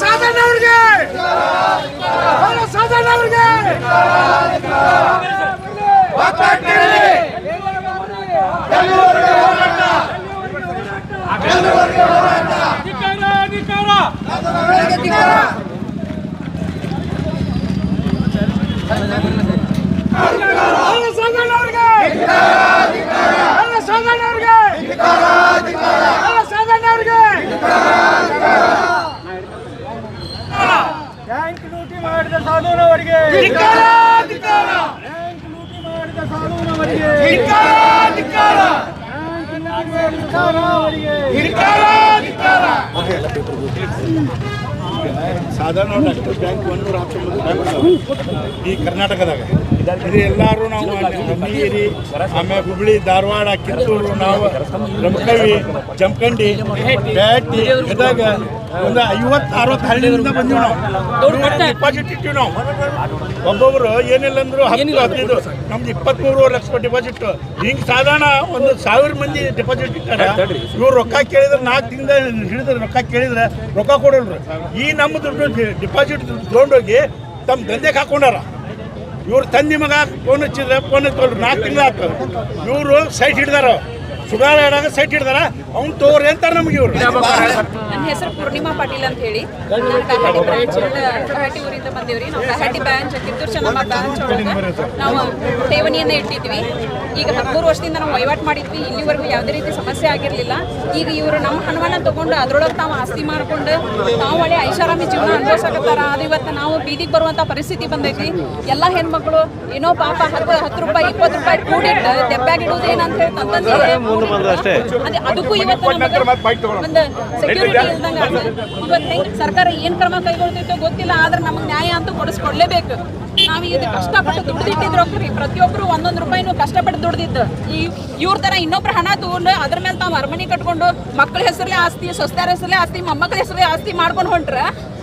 ಮಾಡ್ಬೇಕು ಅವ್ರಿಗೆ ಶೋಗಿ ಸುಟ್ಕೊಡು ಅಂತೇಳಿ
ಬ್ಯಾಂಕ್ ಲೂಟಿ ಮಾಡಿದ
ಸಾಧಾರಣ ಬ್ಯಾಂಕ್ ಒಂದು ಈ ಕರ್ನಾಟಕದಾಗ. ಇದು ಎಲ್ಲರೂ ನಾವು ನೀರಿ ಆಮೇಲೆ ಹುಬ್ಳಿ ಧಾರವಾಡ ಕಿತ್ತೂರು ನಾವು ರಮಕವಿ ಜಮಖಂಡಿ ಬ್ಯಾಟಿ ಗದಗ ಒಂದು ಐವತ್ತು ಅರವತ್ತು ಹಳ್ಳಿಯಿಂದ ಬಂದೀವಿ ನಾವು. ಡಿಪಾಸಿಟ್ ಇಟ್ಟಿವಿ ನಾವು. ಒಬ್ಬೊಬ್ರು ಏನಿಲ್ಲ ಅಂದ್ರು ಹತ್ತು ಹದಿನೈದು ನಮ್ದು ಇಪ್ಪತ್ಮೂರುವರೆ ಲಕ್ಷ ರೂಪಾಯಿ ಡಿಪಾಸಿಟ್ ಹಿಂಗೆ ಸಾಧಾರಣ ಒಂದು ಸಾವಿರ ಮಂದಿ ಡಿಪಾಸಿಟ್ ಇಟ್ಟಾರ. ಇವ್ರು ರೊಕ್ಕ ಕೇಳಿದ್ರೆ ನಾಲ್ಕು ತಿಂಗಳ ಹಿಡಿದ್ರೆ ರೊಕ್ಕ ಕೇಳಿದ್ರೆ ರೊಕ್ಕ ಕೊಡಲ್ರು. ಈ ನಮ್ಮ ದುಡ್ಡು ಡಿಪಾಸಿಟ್ ತೊಗೊಂಡೋಗಿ ತಮ್ಮ ದಂಧೆಗೆ ಹಾಕೊಂಡಾರ. ಇವ್ರು ತಂದೆ ಮಗ ಫೋನ್ ಹಚ್ಚಿದ್ರೆ ಫೋನ್ ಹಚ್ಚೋರು ನಾಲ್ಕು ತಿಂಗಳು ಆಗ್ತದೆ ಇವರು ಸೈಟ್ ಹಿಡ್ದಾರ. ಆಡಾಗ ಸೈಟ್ ಹಿಡ್ದಾರ ಅವ್ನು ತೋರಿ ಅಂತಾರೆ ನಮ್ಗೆ ಇವ್ರು.
ನನ್ನ ಹೆಸರು ಪೂರ್ಣಿಮಾ ಪಾಟೀಲ್ ಅಂತ ಹೇಳಿ. ನಾನು ಬ್ರಾಂಚ್ ಊರಿಂದ ಬಂದೇವ್ರಿ. ನಾವು ಕಹಾಟಿ ಬ್ರಾಂಚ್ ಕಿತ್ತೂರು ಚೆನ್ನಮ್ಮ ಬ್ರಾಂಚ್ ಒಳಗೆ ನಾವು ಠೇವಣಿಯನ್ನ ಇಟ್ಟಿದ್ವಿ. ಈಗ ಹದಿಮೂರು ವರ್ಷದಿಂದ ನಾವು ವಹಿವಾಟು ಮಾಡಿದ್ವಿ. ಇಲ್ಲಿವರೆಗೂ ಯಾವುದೇ ರೀತಿ ಸಮಸ್ಯೆ ಆಗಿರಲಿಲ್ಲ. ಈಗ ಇವರು ನಮ್ಮ ಹಣವನ್ನ ತಗೊಂಡು ಅದರೊಳಗೆ ತಾವು ಆಸ್ತಿ ಮಾಡ್ಕೊಂಡು ನಾವು ಒಳ್ಳೆ ಐಷಾರಾಮಿ ಜೀವನ ಅನುಭವಿಸಕತ್ತಾರ. ಅದು ಇವತ್ತು ನಾವು ಬೀದಿಗೆ ಬರುವಂತ ಪರಿಸ್ಥಿತಿ ಬಂದೈತಿ. ಎಲ್ಲ ಹೆಣ್ಮಕ್ಳು ಏನೋ ಪಾಪ ಹತ್ತು ಹತ್ತು ರೂಪಾಯಿ ಇಪ್ಪತ್ತು ರೂಪಾಯಿ ಕೂಡಿಟ್ಟು ದೆಬ್ಬಾಗಿಡೋದು ಏನಂತ ಹೇಳಿ ಬಂದು ಅಷ್ಟೇ. ಅದಕ್ಕೂ ಇವತ್ತು ಒಂದು ಸೆಕ್ಯೂರಿಟಿ ಇಲ್ದಂಗ ಇವತ್ತು ಹೆಂಗ್ ಸರ್ಕಾರ ಏನ್ ಕ್ರಮ ಕೈಗೊಳ್ತೈತೋ ಗೊತ್ತಿಲ್ಲ ಆದ್ರೆ ನಮಗೆ ನ್ಯಾಯ ಅಂತೂ ಕೊಡಿಸ್ಕೊಡ್ಲೇಬೇಕು. ನಾವು ಇದು ಕಷ್ಟಪಟ್ಟು ದುಡ್ದಿಟ್ಟಿದ್ರು ರೀ ಪ್ರತಿಯೊಬ್ಬರು ಒಂದೊಂದು ರೂಪಾಯಿನೂ ಕಷ್ಟಪಟ್ಟು ದುಡ್ದಿದ್ದು. ಈ ಇವ್ರ ತರ ಇನ್ನೊಬ್ರು ಹಣ ತಗೊಂಡು ಅದ್ರ ಮೇಲೆ ತಾವು ಅರಮನೆ ಕಟ್ಕೊಂಡು ಮಕ್ಕಳ ಹೆಸರಲ್ಲೇ ಆಸ್ತಿ ಸೊಸ್ತಾರ ಹೆಸರಲ್ಲೇ ಆಸ್ತಿ ಮೊಮ್ಮಕ್ಕಳ ಹೆಸರಲ್ಲೇ ಆಸ್ತಿ ಮಾಡ್ಕೊಂಡು ಹೊಂಟ್ರ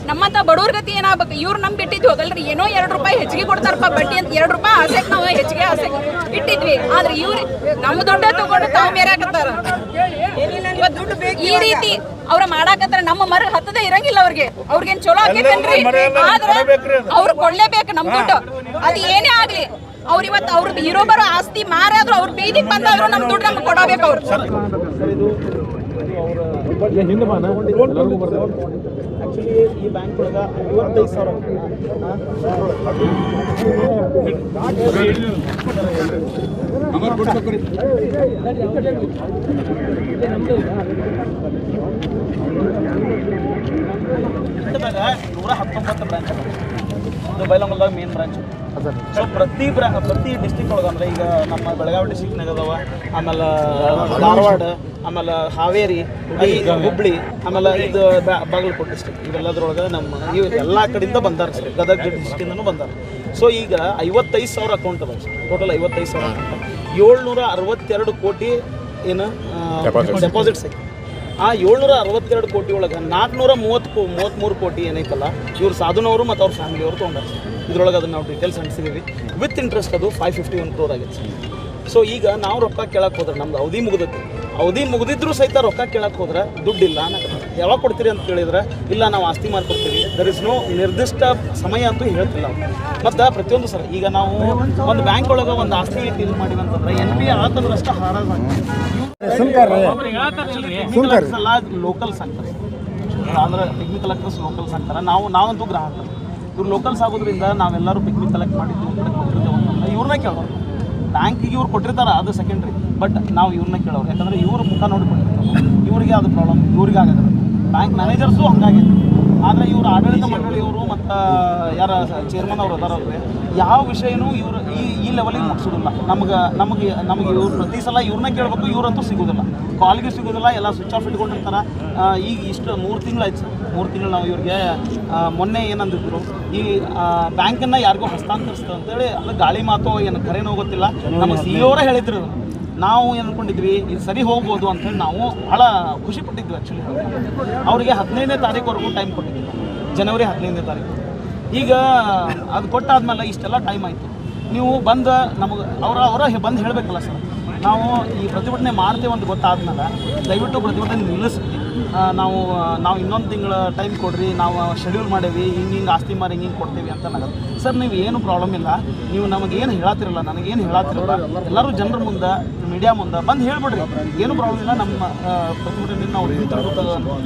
ನಮ್ಮಂತ ಬಡವ್ರ ಗತಿ ಏನಾಗ್ಬೇಕು? ಇವ್ರು ನಮ್ ಬಿಟ್ಟಿದ್ವಿ ಹೋಗಲ್ರಿ. ಏನೋ ಎರಡು ರೂಪಾಯಿ ಹೆಚ್ಚಿಗೆ ಕೊಡ್ತಾರಪ್ಪ. ಬಡ್ಡಿ ಅಂತ ಎರಡು ರೂಪಾಯಿ ಆಸೆ ನಾವು ಹೆಚ್ಚಿಗೆ ಆಸೆ ಇಟ್ಟಿದ್ವಿ. ಆದ್ರೆ ಇವ್ರಿ ನಮ್ಮ ದುಡ್ಡೇ ತಗೊಂಡು ತಾವು ಬೇರೆ ಹಾಕತ್ತಾರ. ಈ ರೀತಿ ಅವ್ರ ಮಾಡಾಕತ್ತಾರ. ನಮ್ಮ ಮರ ಹತ್ತದ ಇರಂಗಿಲ್ಲ ಅವ್ರಿಗೆ. ಅವ್ರಿಗೇನ್ ಚಲೋ ಆಕೈತೇನ್ರಿ? ಆದ್ರ ಅವ್ರು ಕೊಡ್ಲೇಬೇಕು ನಮ್ ದುಡ್ಡು. ಅದು ಏನೇ ಆಗ್ಲಿ ಅವ್ರ ಇವತ್ತು ಅವ್ರದ್ದು ಇರೋ ಬರೋ ಆಸ್ತಿ ಮಾರಾದ್ರು ಅವ್ರ ಬೀದಿಗೆ ಬಂದಾದ್ರು ನಮ್ ದುಡ್ಡು ನಮ್ಗೆ ಕೊಡಬೇಕು ಅವ್ರು.
ಆ್ಯಕ್ಚುಲಿ ಈ ಬ್ಯಾಂಕ್ ಒಳಗೆ ಸಾವಿರ ನೂರ ಹತ್ತೊಂಬತ್ತು ಬ್ರಾಂಚ್ ಇದು ಬೈಲಂಗಲ್ದಾಗ ಮೇನ್ ಬ್ರಾಂಚ್ ಸೊ ಪ್ರತಿ ಬ್ರಾ, ಪ್ರತಿ ಡಿಸ್ಟಿಕ್ ಒಳಗೆ ಅಂದ್ರೆ ಈಗ ನಮ್ಮ ಬೆಳಗಾವಿ ಡಿಸ್ಟಿಕ್ನಾಗ ಅದಾವ. ಆಮೇಲೆ ಧಾರವಾಡ ಆಮೇಲೆ ಹಾವೇರಿ ಹುಬ್ಳಿ ಆಮೇಲೆ ಇದು ಬಾಗಲಕೋಟೆ ಡಿಸ್ಟಿಕ್ ಇವೆಲ್ಲದ್ರೊಳಗೆ ನಮ್ಮ ಈ ಎಲ್ಲ ಕಡೆಯಿಂದ ಬಂದಾರ ಸರ್. ಗದಗ ಡಿಸ್ಟಿಕ್ಕಿಂದನೂ ಬಂದಾರ. ಸೊ ಈಗ ಐವತ್ತೈದು ಸಾವಿರ ಅಕೌಂಟ್ ಅದ ಟೋಟಲ್ ಐವತ್ತೈದು ಸಾವಿರ ಅಕೌಂಟ್ ಏಳ್ನೂರ ಅರವತ್ತೆರಡು ಕೋಟಿ ಏನು ಡೆಪಾಸಿಟ್ಸ್ ಐತಿ ಆ ಏಳ್ನೂರ ಅರವತ್ತೆರಡು ಕೋಟಿ ಒಳಗೆ ನಾಲ್ಕುನೂರ ಮೂವತ್ತು ಮೂವತ್ತ್ಮೂರು ಕೋಟಿ ಏನೈತಲ್ಲ ಇವ್ರು ಸಾಧುನವರು ಮತ್ತು ಅವ್ರ ಫ್ಯಾಮಿಲಿಯವರು ತೊಗೊಂಡಾರ ಇದ್ರೊಳಗೆ ಅದನ್ನು ನಾವು ಡೀಟೇಲ್ಸ್ ಅಂಟಿಸಿದೀವಿ. ವಿತ್ ಇಂಟ್ರೆಸ್ಟ್ ಅದು ಫೈವ್ ಫಿಫ್ಟಿ ಒನ್ ಕ್ರೋರ್ ಆಗಿತ್ತು ಸೊ ಈಗ ನಾವು ರೊಕ್ಕ ಕೇಳಕ್ಕೆ ಹೋದ್ರೆ ನಮ್ದು ಅವಧಿ ಮುಗಿದೈತಿ. ಅವಧಿ ಮುಗಿದಿದ್ರು ಸಹಿತ ರೊಕ್ಕ ಕೇಳಕ್ಕೆ ಹೋದ್ರೆ ದುಡ್ಡಿಲ್ಲ ಅನ್ನಕತ್ತಾರ ಯಾವಾಗ ಕೊಡ್ತೀರಿ ಅಂತ ಕೇಳಿದ್ರೆ ಇಲ್ಲ ನಾವು ಆಸ್ತಿ ಮಾಡ್ಕೊಡ್ತೀವಿ. ದರ್ ಇಸ್ ನೋ ನಿರ್ದಿಷ್ಟ ಸಮಯ ಅಂತೂ ಹೇಳ್ತಿಲ್ಲ ಮತ್ತು ಪ್ರತಿಯೊಂದು ಸರ್ ಈಗ ನಾವು ಒಂದು ಬ್ಯಾಂಕ್ ಒಳಗೆ ಒಂದು ಆಸ್ತಿ ಡೀಲ್ ಮಾಡಿವಿ ಅಂತಂದ್ರೆ ಎನ್ ಬಿ ಆತಂದ್ರಷ್ಟ ಹಾರಾಜ್ ಲೋಕಲ್ಸ್ ಆಗ್ತಾರೆ ಅಂದ್ರೆ ಪಿಗ್ಮಿ ಕಲೆಕ್ಟರ್ಸ್ ಲೋಕಲ್ ಆಗ್ತಾರೆ ನಾವು ನಾವಂತೂ ಗ್ರಾಹಕರು. ಇವ್ರು ಲೋಕಲ್ಸ್ ಆಗೋದ್ರಿಂದ ನಾವೆಲ್ಲರೂ ಪಿಗ್ಮಿ ಕಲೆಕ್ಟ್ ಮಾಡಿದ್ದು ಇವ್ರನ್ನ ಕೇಳೋರು ಬ್ಯಾಂಕಿಗೆ ಇವ್ರು ಕೊಟ್ಟಿರ್ತಾರೆ, ಅದು ಸೆಕೆಂಡ್ರಿ ಬಟ್ ನಾವು ಇವ್ರನ್ನ ಕೇಳೋರು. ಯಾಕಂದ್ರೆ ಇವ್ರ ಮುಖ ನೋಡಿ ಕೊಟ್ಟಿರ್ತಾರೆ ಇವ್ರಿಗೆ ಅದು ಪ್ರಾಬ್ಲಮ್ ಇವ್ರಿಗೆ ಆಗೋದು ಬ್ಯಾಂಕ್ ಮ್ಯಾನೇಜರ್ಸು ಹಂಗಾಗೈತೆ ಆದರೆ ಇವರು ಆಡಳಿತ ಮಂಡಳಿಯವರು ಮತ್ತು ಯಾರ ಚೇರ್ಮನ್ ಅವರು ಅದಾರಲ್ರಿ ಯಾವ ವಿಷಯನೂ ಇವರು ಈ ಈ ಲೆವೆಲಿಗೆ ಮುಗಿಸೋದಿಲ್ಲ ನಮ್ಗೆ, ನಮಗೆ ನಮಗೆ ಇವ್ರು ಪ್ರತಿ ಸಲ ಇವ್ರನ್ನ ಕೇಳಬೇಕು, ಇವರಂತೂ ಸಿಗೋದಿಲ್ಲ. ಕಾಲ್ಗೆ ಸಿಗೋದಿಲ್ಲ, ಎಲ್ಲ ಸ್ವಿಚ್ ಆಫ್ ಇಟ್ಕೊಂಡಿರ್ತಾರೆ. ಈಗ ಇಷ್ಟು ಮೂರು ತಿಂಗಳಾಯ್ತು ಸರ್. ಮೂರು ತಿಂಗಳು ನಾವು ಇವ್ರಿಗೆ ಮೊನ್ನೆ ಏನಂದಿದ್ರು ಈ ಬ್ಯಾಂಕನ್ನು ಯಾರಿಗೂ ಹಸ್ತಾಂತರಿಸ್ತು ಅಂತೇಳಿ ಅದು ಗಾಳಿ ಮಾತು ಏನು ಕರೆನೋ ಗೊತ್ತಿಲ್ಲ. ನಮ್ಮ ಸಿ ಅವರೇ ಹೇಳಿದ್ರು. ನಾವು ಏನು ಅಂದ್ಕೊಂಡಿದ್ವಿ ಇದು ಸರಿ ಹೋಗ್ಬೋದು ಅಂತೇಳಿ ನಾವು ಭಾಳ ಖುಷಿ ಪಟ್ಟಿದ್ವಿ ಆ್ಯಕ್ಚುಲಿ ಅವರಿಗೆ ಹದಿನೈದನೇ ತಾರೀಕುವರೆಗೂ ಟೈಮ್ ಕೊಟ್ಟಿದ್ವಿ. ಜನವರಿ ಹದಿನೈದನೇ ತಾರೀಕು. ಈಗ ಅದು ಕೊಟ್ಟಾದ್ಮೇಲೆ ಇಷ್ಟೆಲ್ಲ ಟೈಮ್ ಆಯಿತು. ನೀವು ಬಂದು ನಮಗೆ ಅವರ ಅವರ ಬಂದು ಹೇಳಬೇಕಲ್ಲ ಸರ್. ನಾವು ಈ ಪ್ರತಿಭಟನೆ ಮಾಡ್ತೇವೆ ಅಂತ ಗೊತ್ತಾದ್ಮೇಲೆ ದಯವಿಟ್ಟು ಪ್ರತಿಭಟನೆ ನಿಲ್ಲಿಸಿ ಆ, ನಾವು ನಾವು ಇನ್ನೊಂದು ತಿಂಗಳ ಟೈಮ್ ಕೊಡ್ರಿ ನಾವು ಶೆಡ್ಯೂಲ್ ಮಾಡೇವಿ ಹಿಂಗೆ ಹಿಂಗೆ ಆಸ್ತಿ ಮಾರಿ ಹಿಂಗೆ ಹಿಂಗೆ ಕೊಡ್ತೇವೆ ಅಂತ ನಗದು ಸರ್ ನೀವು ಏನು ಪ್ರಾಬ್ಲಮ್ ಇಲ್ಲ. ನೀವು ನಮಗೇನು ಹೇಳತ್ತಿರಲ್ಲ ನನಗೇನು ಹೇಳತ್ತಿರಲ್ಲ ಎಲ್ಲರೂ ಜನರ ಮುಂದೆ ಮೀಡಿಯಾ ಮುಂದೆ ಬಂದು ಹೇಳ್ಬಿಡ್ರಿ. ಏನು ಪ್ರಾಬ್ಲಮ್ ಇಲ್ಲ ನಮ್ಮ ಪ್ರತಿಭಟನೆ ನಾವು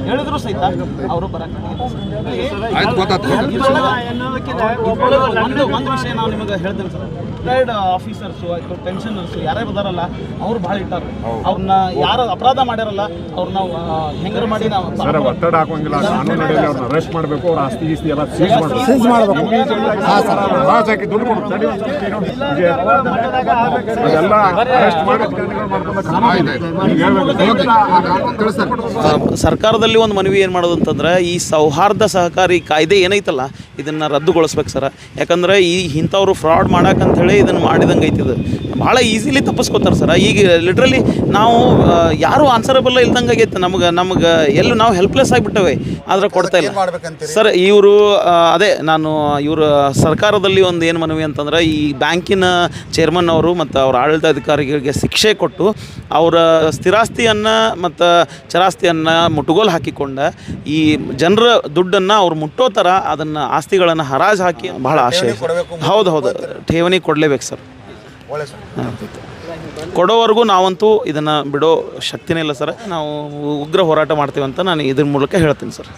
ಹೇಳಿದ್ರು ಸಹಿತ ಅವರು ಬರೋಕ್ಕೆ ಒಂದು ಒಂದು ವಿಷಯ ನಾವು ನಿಮಗೆ ಹೇಳ್ತೇನೆ ಸರ್ ರಿಟೈರ್ಡ್ ಆಫೀಸರ್ಸು ಅಥವಾ ಪೆನ್ಷನರ್ಸ್ ಯಾರೇ ಇದಾರಲ್ಲ ಅವ್ರು ಭಾಳ ಇಟ್ಟಾರ. ಅವ್ರನ್ನ ಯಾರು ಅಪರಾಧ ಮಾಡ್ಯಾರಲ್ಲ ಅವ್ರನ್ನ ಹೆಂಗಾರು ಮಾಡಿ ನಾವು
ಸರ್ ಒತ್ತಡ ಹಾಕೋಂಗಿಲ್ಲ ಕಾನೂನು ಅಡಿಯಲ್ಲಿ ಅವ್ರನ್ನ ಅರೆಸ್ಟ್ ಮಾಡಬೇಕು ಅವ್ರ ಆಸ್ತಿ ಗೀಸ್ತಿ ಎಲ್ಲ ಸೀಸ್ ಮಾಡಬೇಕು. ಸೀಸ್ ಮಾಡಬೇಕು. ಹಾಕಿ ದುಡ್ಡು ಕೊಡು. ತಡಿ ಒಂದ್ ಸ್ವಲ್ಪ ಅದೆಲ್ಲ ಅರೆಸ್ಟ್ ಮಾಡಿ
ಸರ್ಕಾರದಲ್ಲಿ ಒಂದು ಮನವಿ ಏನು ಮಾಡೋದು ಅಂತಂದ್ರೆ ಈ ಸೌಹಾರ್ದ ಸಹಕಾರಿ ಕಾಯ್ದೆ ಏನೈತಲ್ಲ ಇದನ್ನು ರದ್ದುಗೊಳಿಸ್ಬೇಕು ಸರ್. ಯಾಕಂದ್ರೆ ಈ ಇಂಥವ್ರು ಫ್ರಾಡ್ ಮಾಡಕ್ಕಂತ ಹೇಳಿ ಇದನ್ನು ಮಾಡಿದಂಗೆ ಐತಿದು ಭಾಳ ಈಸಿಲಿ ತಪ್ಪಿಸ್ಕೊತಾರೆ ಸರ್. ಈಗ ಲಿಟ್ರಲಿ ನಾವು ಯಾರು ಆನ್ಸರಬಲ್ ಇಲ್ದಂಗೆ ಆಗೈತೆ. ನಮ್ಗೆ ನಮ್ಗೆ ಎಲ್ಲೂ ನಾವು ಹೆಲ್ಪ್ಲೆಸ್ ಆಗಿಬಿಟ್ಟವೆ. ಆದರೆ ಕೊಡ್ತಾ ಇಲ್ಲ. ಸರ್ ಇವರು ಅದೇ ನಾನು ಇವರು ಸರ್ಕಾರದಲ್ಲಿ ಒಂದು ಏನು ಮನವಿ ಅಂತಂದ್ರೆ ಈ ಬ್ಯಾಂಕಿನ ಚೇರ್ಮನ್ ಅವರು ಮತ್ತು ಅವ್ರ ಆಡಳಿತಾಧಿಕಾರಿಗಳಿಗೆ ಶಿಕ್ಷೆ ಕೊಟ್ಟು ಅವರ ಸ್ಥಿರಾಸ್ತಿಯನ್ನು ಮತ್ತು ಚರಾಸ್ತಿಯನ್ನು ಮುಟುಗೋಲು ಹಾಕಿಕೊಂಡ ಈ ಜನರ ದುಡ್ಡನ್ನು ಅವ್ರು ಮುಟ್ಟೋ ಥರ ಅದನ್ನು ಆಸ್ತಿಗಳನ್ನು ಹರಾಜು ಹಾಕಿ ಬಹಳ ಆಶೆ ಹೌದು ಹೌದು. ಠೇವಣಿ ಕೊಡಲೇಬೇಕು ಸರ್. ಹಾಂ. ಕೊಡೋವರೆಗೂ ನಾವಂತೂ ಇದನ್ನು ಬಿಡೋ ಶಕ್ತಿನೇ ಇಲ್ಲ ಸರ್. ನಾವು ಉಗ್ರ ಹೋರಾಟ ಮಾಡ್ತೀವಂತ ಅಂತ ನಾನು ಇದ್ರ ಮೂಲಕ ಹೇಳ್ತೀನಿ ಸರ್.